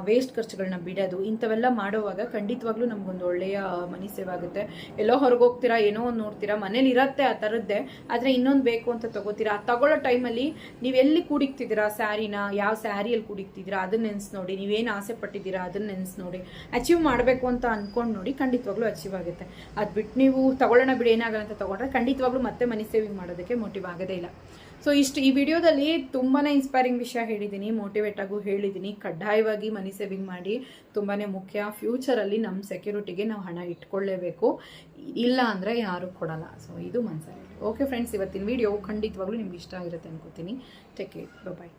A: ವೇಸ್ಟ್ ಖರ್ಚುಗಳನ್ನ ಬಿಡೋದು, ಇಂಥವೆಲ್ಲ ಮಾಡೋವಾಗ ಖಂಡಿತವಾಗ್ಲೂ ನಮ್ಗೊಂದು ಒಳ್ಳೆಯ ಮನಿ ಸೇವ್ ಆಗುತ್ತೆ. ಎಲ್ಲೋ ಹೊರಗೆ ಹೋಗ್ತೀರಾ, ಏನೋ ಒಂದು ನೋಡ್ತೀರಾ, ಮನೇಲಿ ಇರತ್ತೆ ಆ ಥರದ್ದೇ, ಆದರೆ ಇನ್ನೊಂದು ಬೇಕು ಅಂತ ತಗೋತೀರಾ ಆ ತಗೊಳ್ಳೋ ಟೈಮಲ್ಲಿ ನೀವು ಎಲ್ಲಿ ಕೂಡಿಕ್ತಿದ್ದೀರಾ ಸ್ಯಾರಿನ, ಯಾವ ಸ್ಯಾರಿಯಲ್ಲಿ ಕೂಡಿಕ್ತಿದ್ದೀರಾ ಅದನ್ನ ನೆನ್ಸ್ ನೋಡಿ, ನೀವೇನು ಆಸೆ ಪಟ್ಟಿದ್ದೀರಾ ಅದನ್ನ ನೆನ್ಸ್ ನೋಡಿ ಅಚೀವ್ ಮಾಡಬೇಕು ಅಂತ ಅಂದ್ಕೊಂಡು ನೋಡಿ ಖಂಡಿತವಾಗ್ಲೂ ಅಚೀವ್ ಆಗುತ್ತೆ. ಅದು ಬಿಟ್ಟು ನೀವು ತಗೊಳ್ಳೋಣ ಬಿಡಿ, ಏನಾಗಲ್ಲ ಅಂತ ತಗೊಂಡ್ರೆ ಖಂಡಿತವಾಗ್ಲೂ ಮತ್ತೆ ಮನಿ ಸೇವಿಂಗ್ ಮಾಡೋದಕ್ಕೆ ಮೋಟಿವ್ ಆಗೋದೇ ಇಲ್ಲ. ಸೊ ಇಷ್ಟು ಈ ವಿಡಿಯೋದಲ್ಲಿ ತುಂಬಾ ಇನ್ಸ್ಪೈರಿಂಗ್ ವಿಷಯ ಹೇಳಿದ್ದೀನಿ ಮೋಟಿವೇಟ್ ಆಗು ಹೇಳಿದ್ದೀನಿ ಕಡ್ಡಾಯವಾಗಿ ಮನಿ ಸೇವಿಂಗ್ ಮಾಡಿ ತುಂಬಾ ಮುಖ್ಯ. ಫ್ಯೂಚರಲ್ಲಿ ನಮ್ಮ ಸೆಕ್ಯೂರಿಟಿಗೆ ನಾವು ಹಣ ಇಟ್ಕೊಳ್ಳೇಬೇಕು. ಇಲ್ಲ ಅಂದರೆ ಯಾರೂ ಕೊಡಲ್ಲ. ಸೊ ಇದು ಮನಸ್ಸಲ್ಲಿ ಓಕೆ ಫ್ರೆಂಡ್ಸ್ ಇವತ್ತಿನ ವಿಡಿಯೋ ಖಂಡಿತವಾಗ್ಲೂ ನಿಮ್ಗೆ ಇಷ್ಟ ಆಗಿರುತ್ತೆ ಅನ್ಕೋತೀನಿ. Take care bye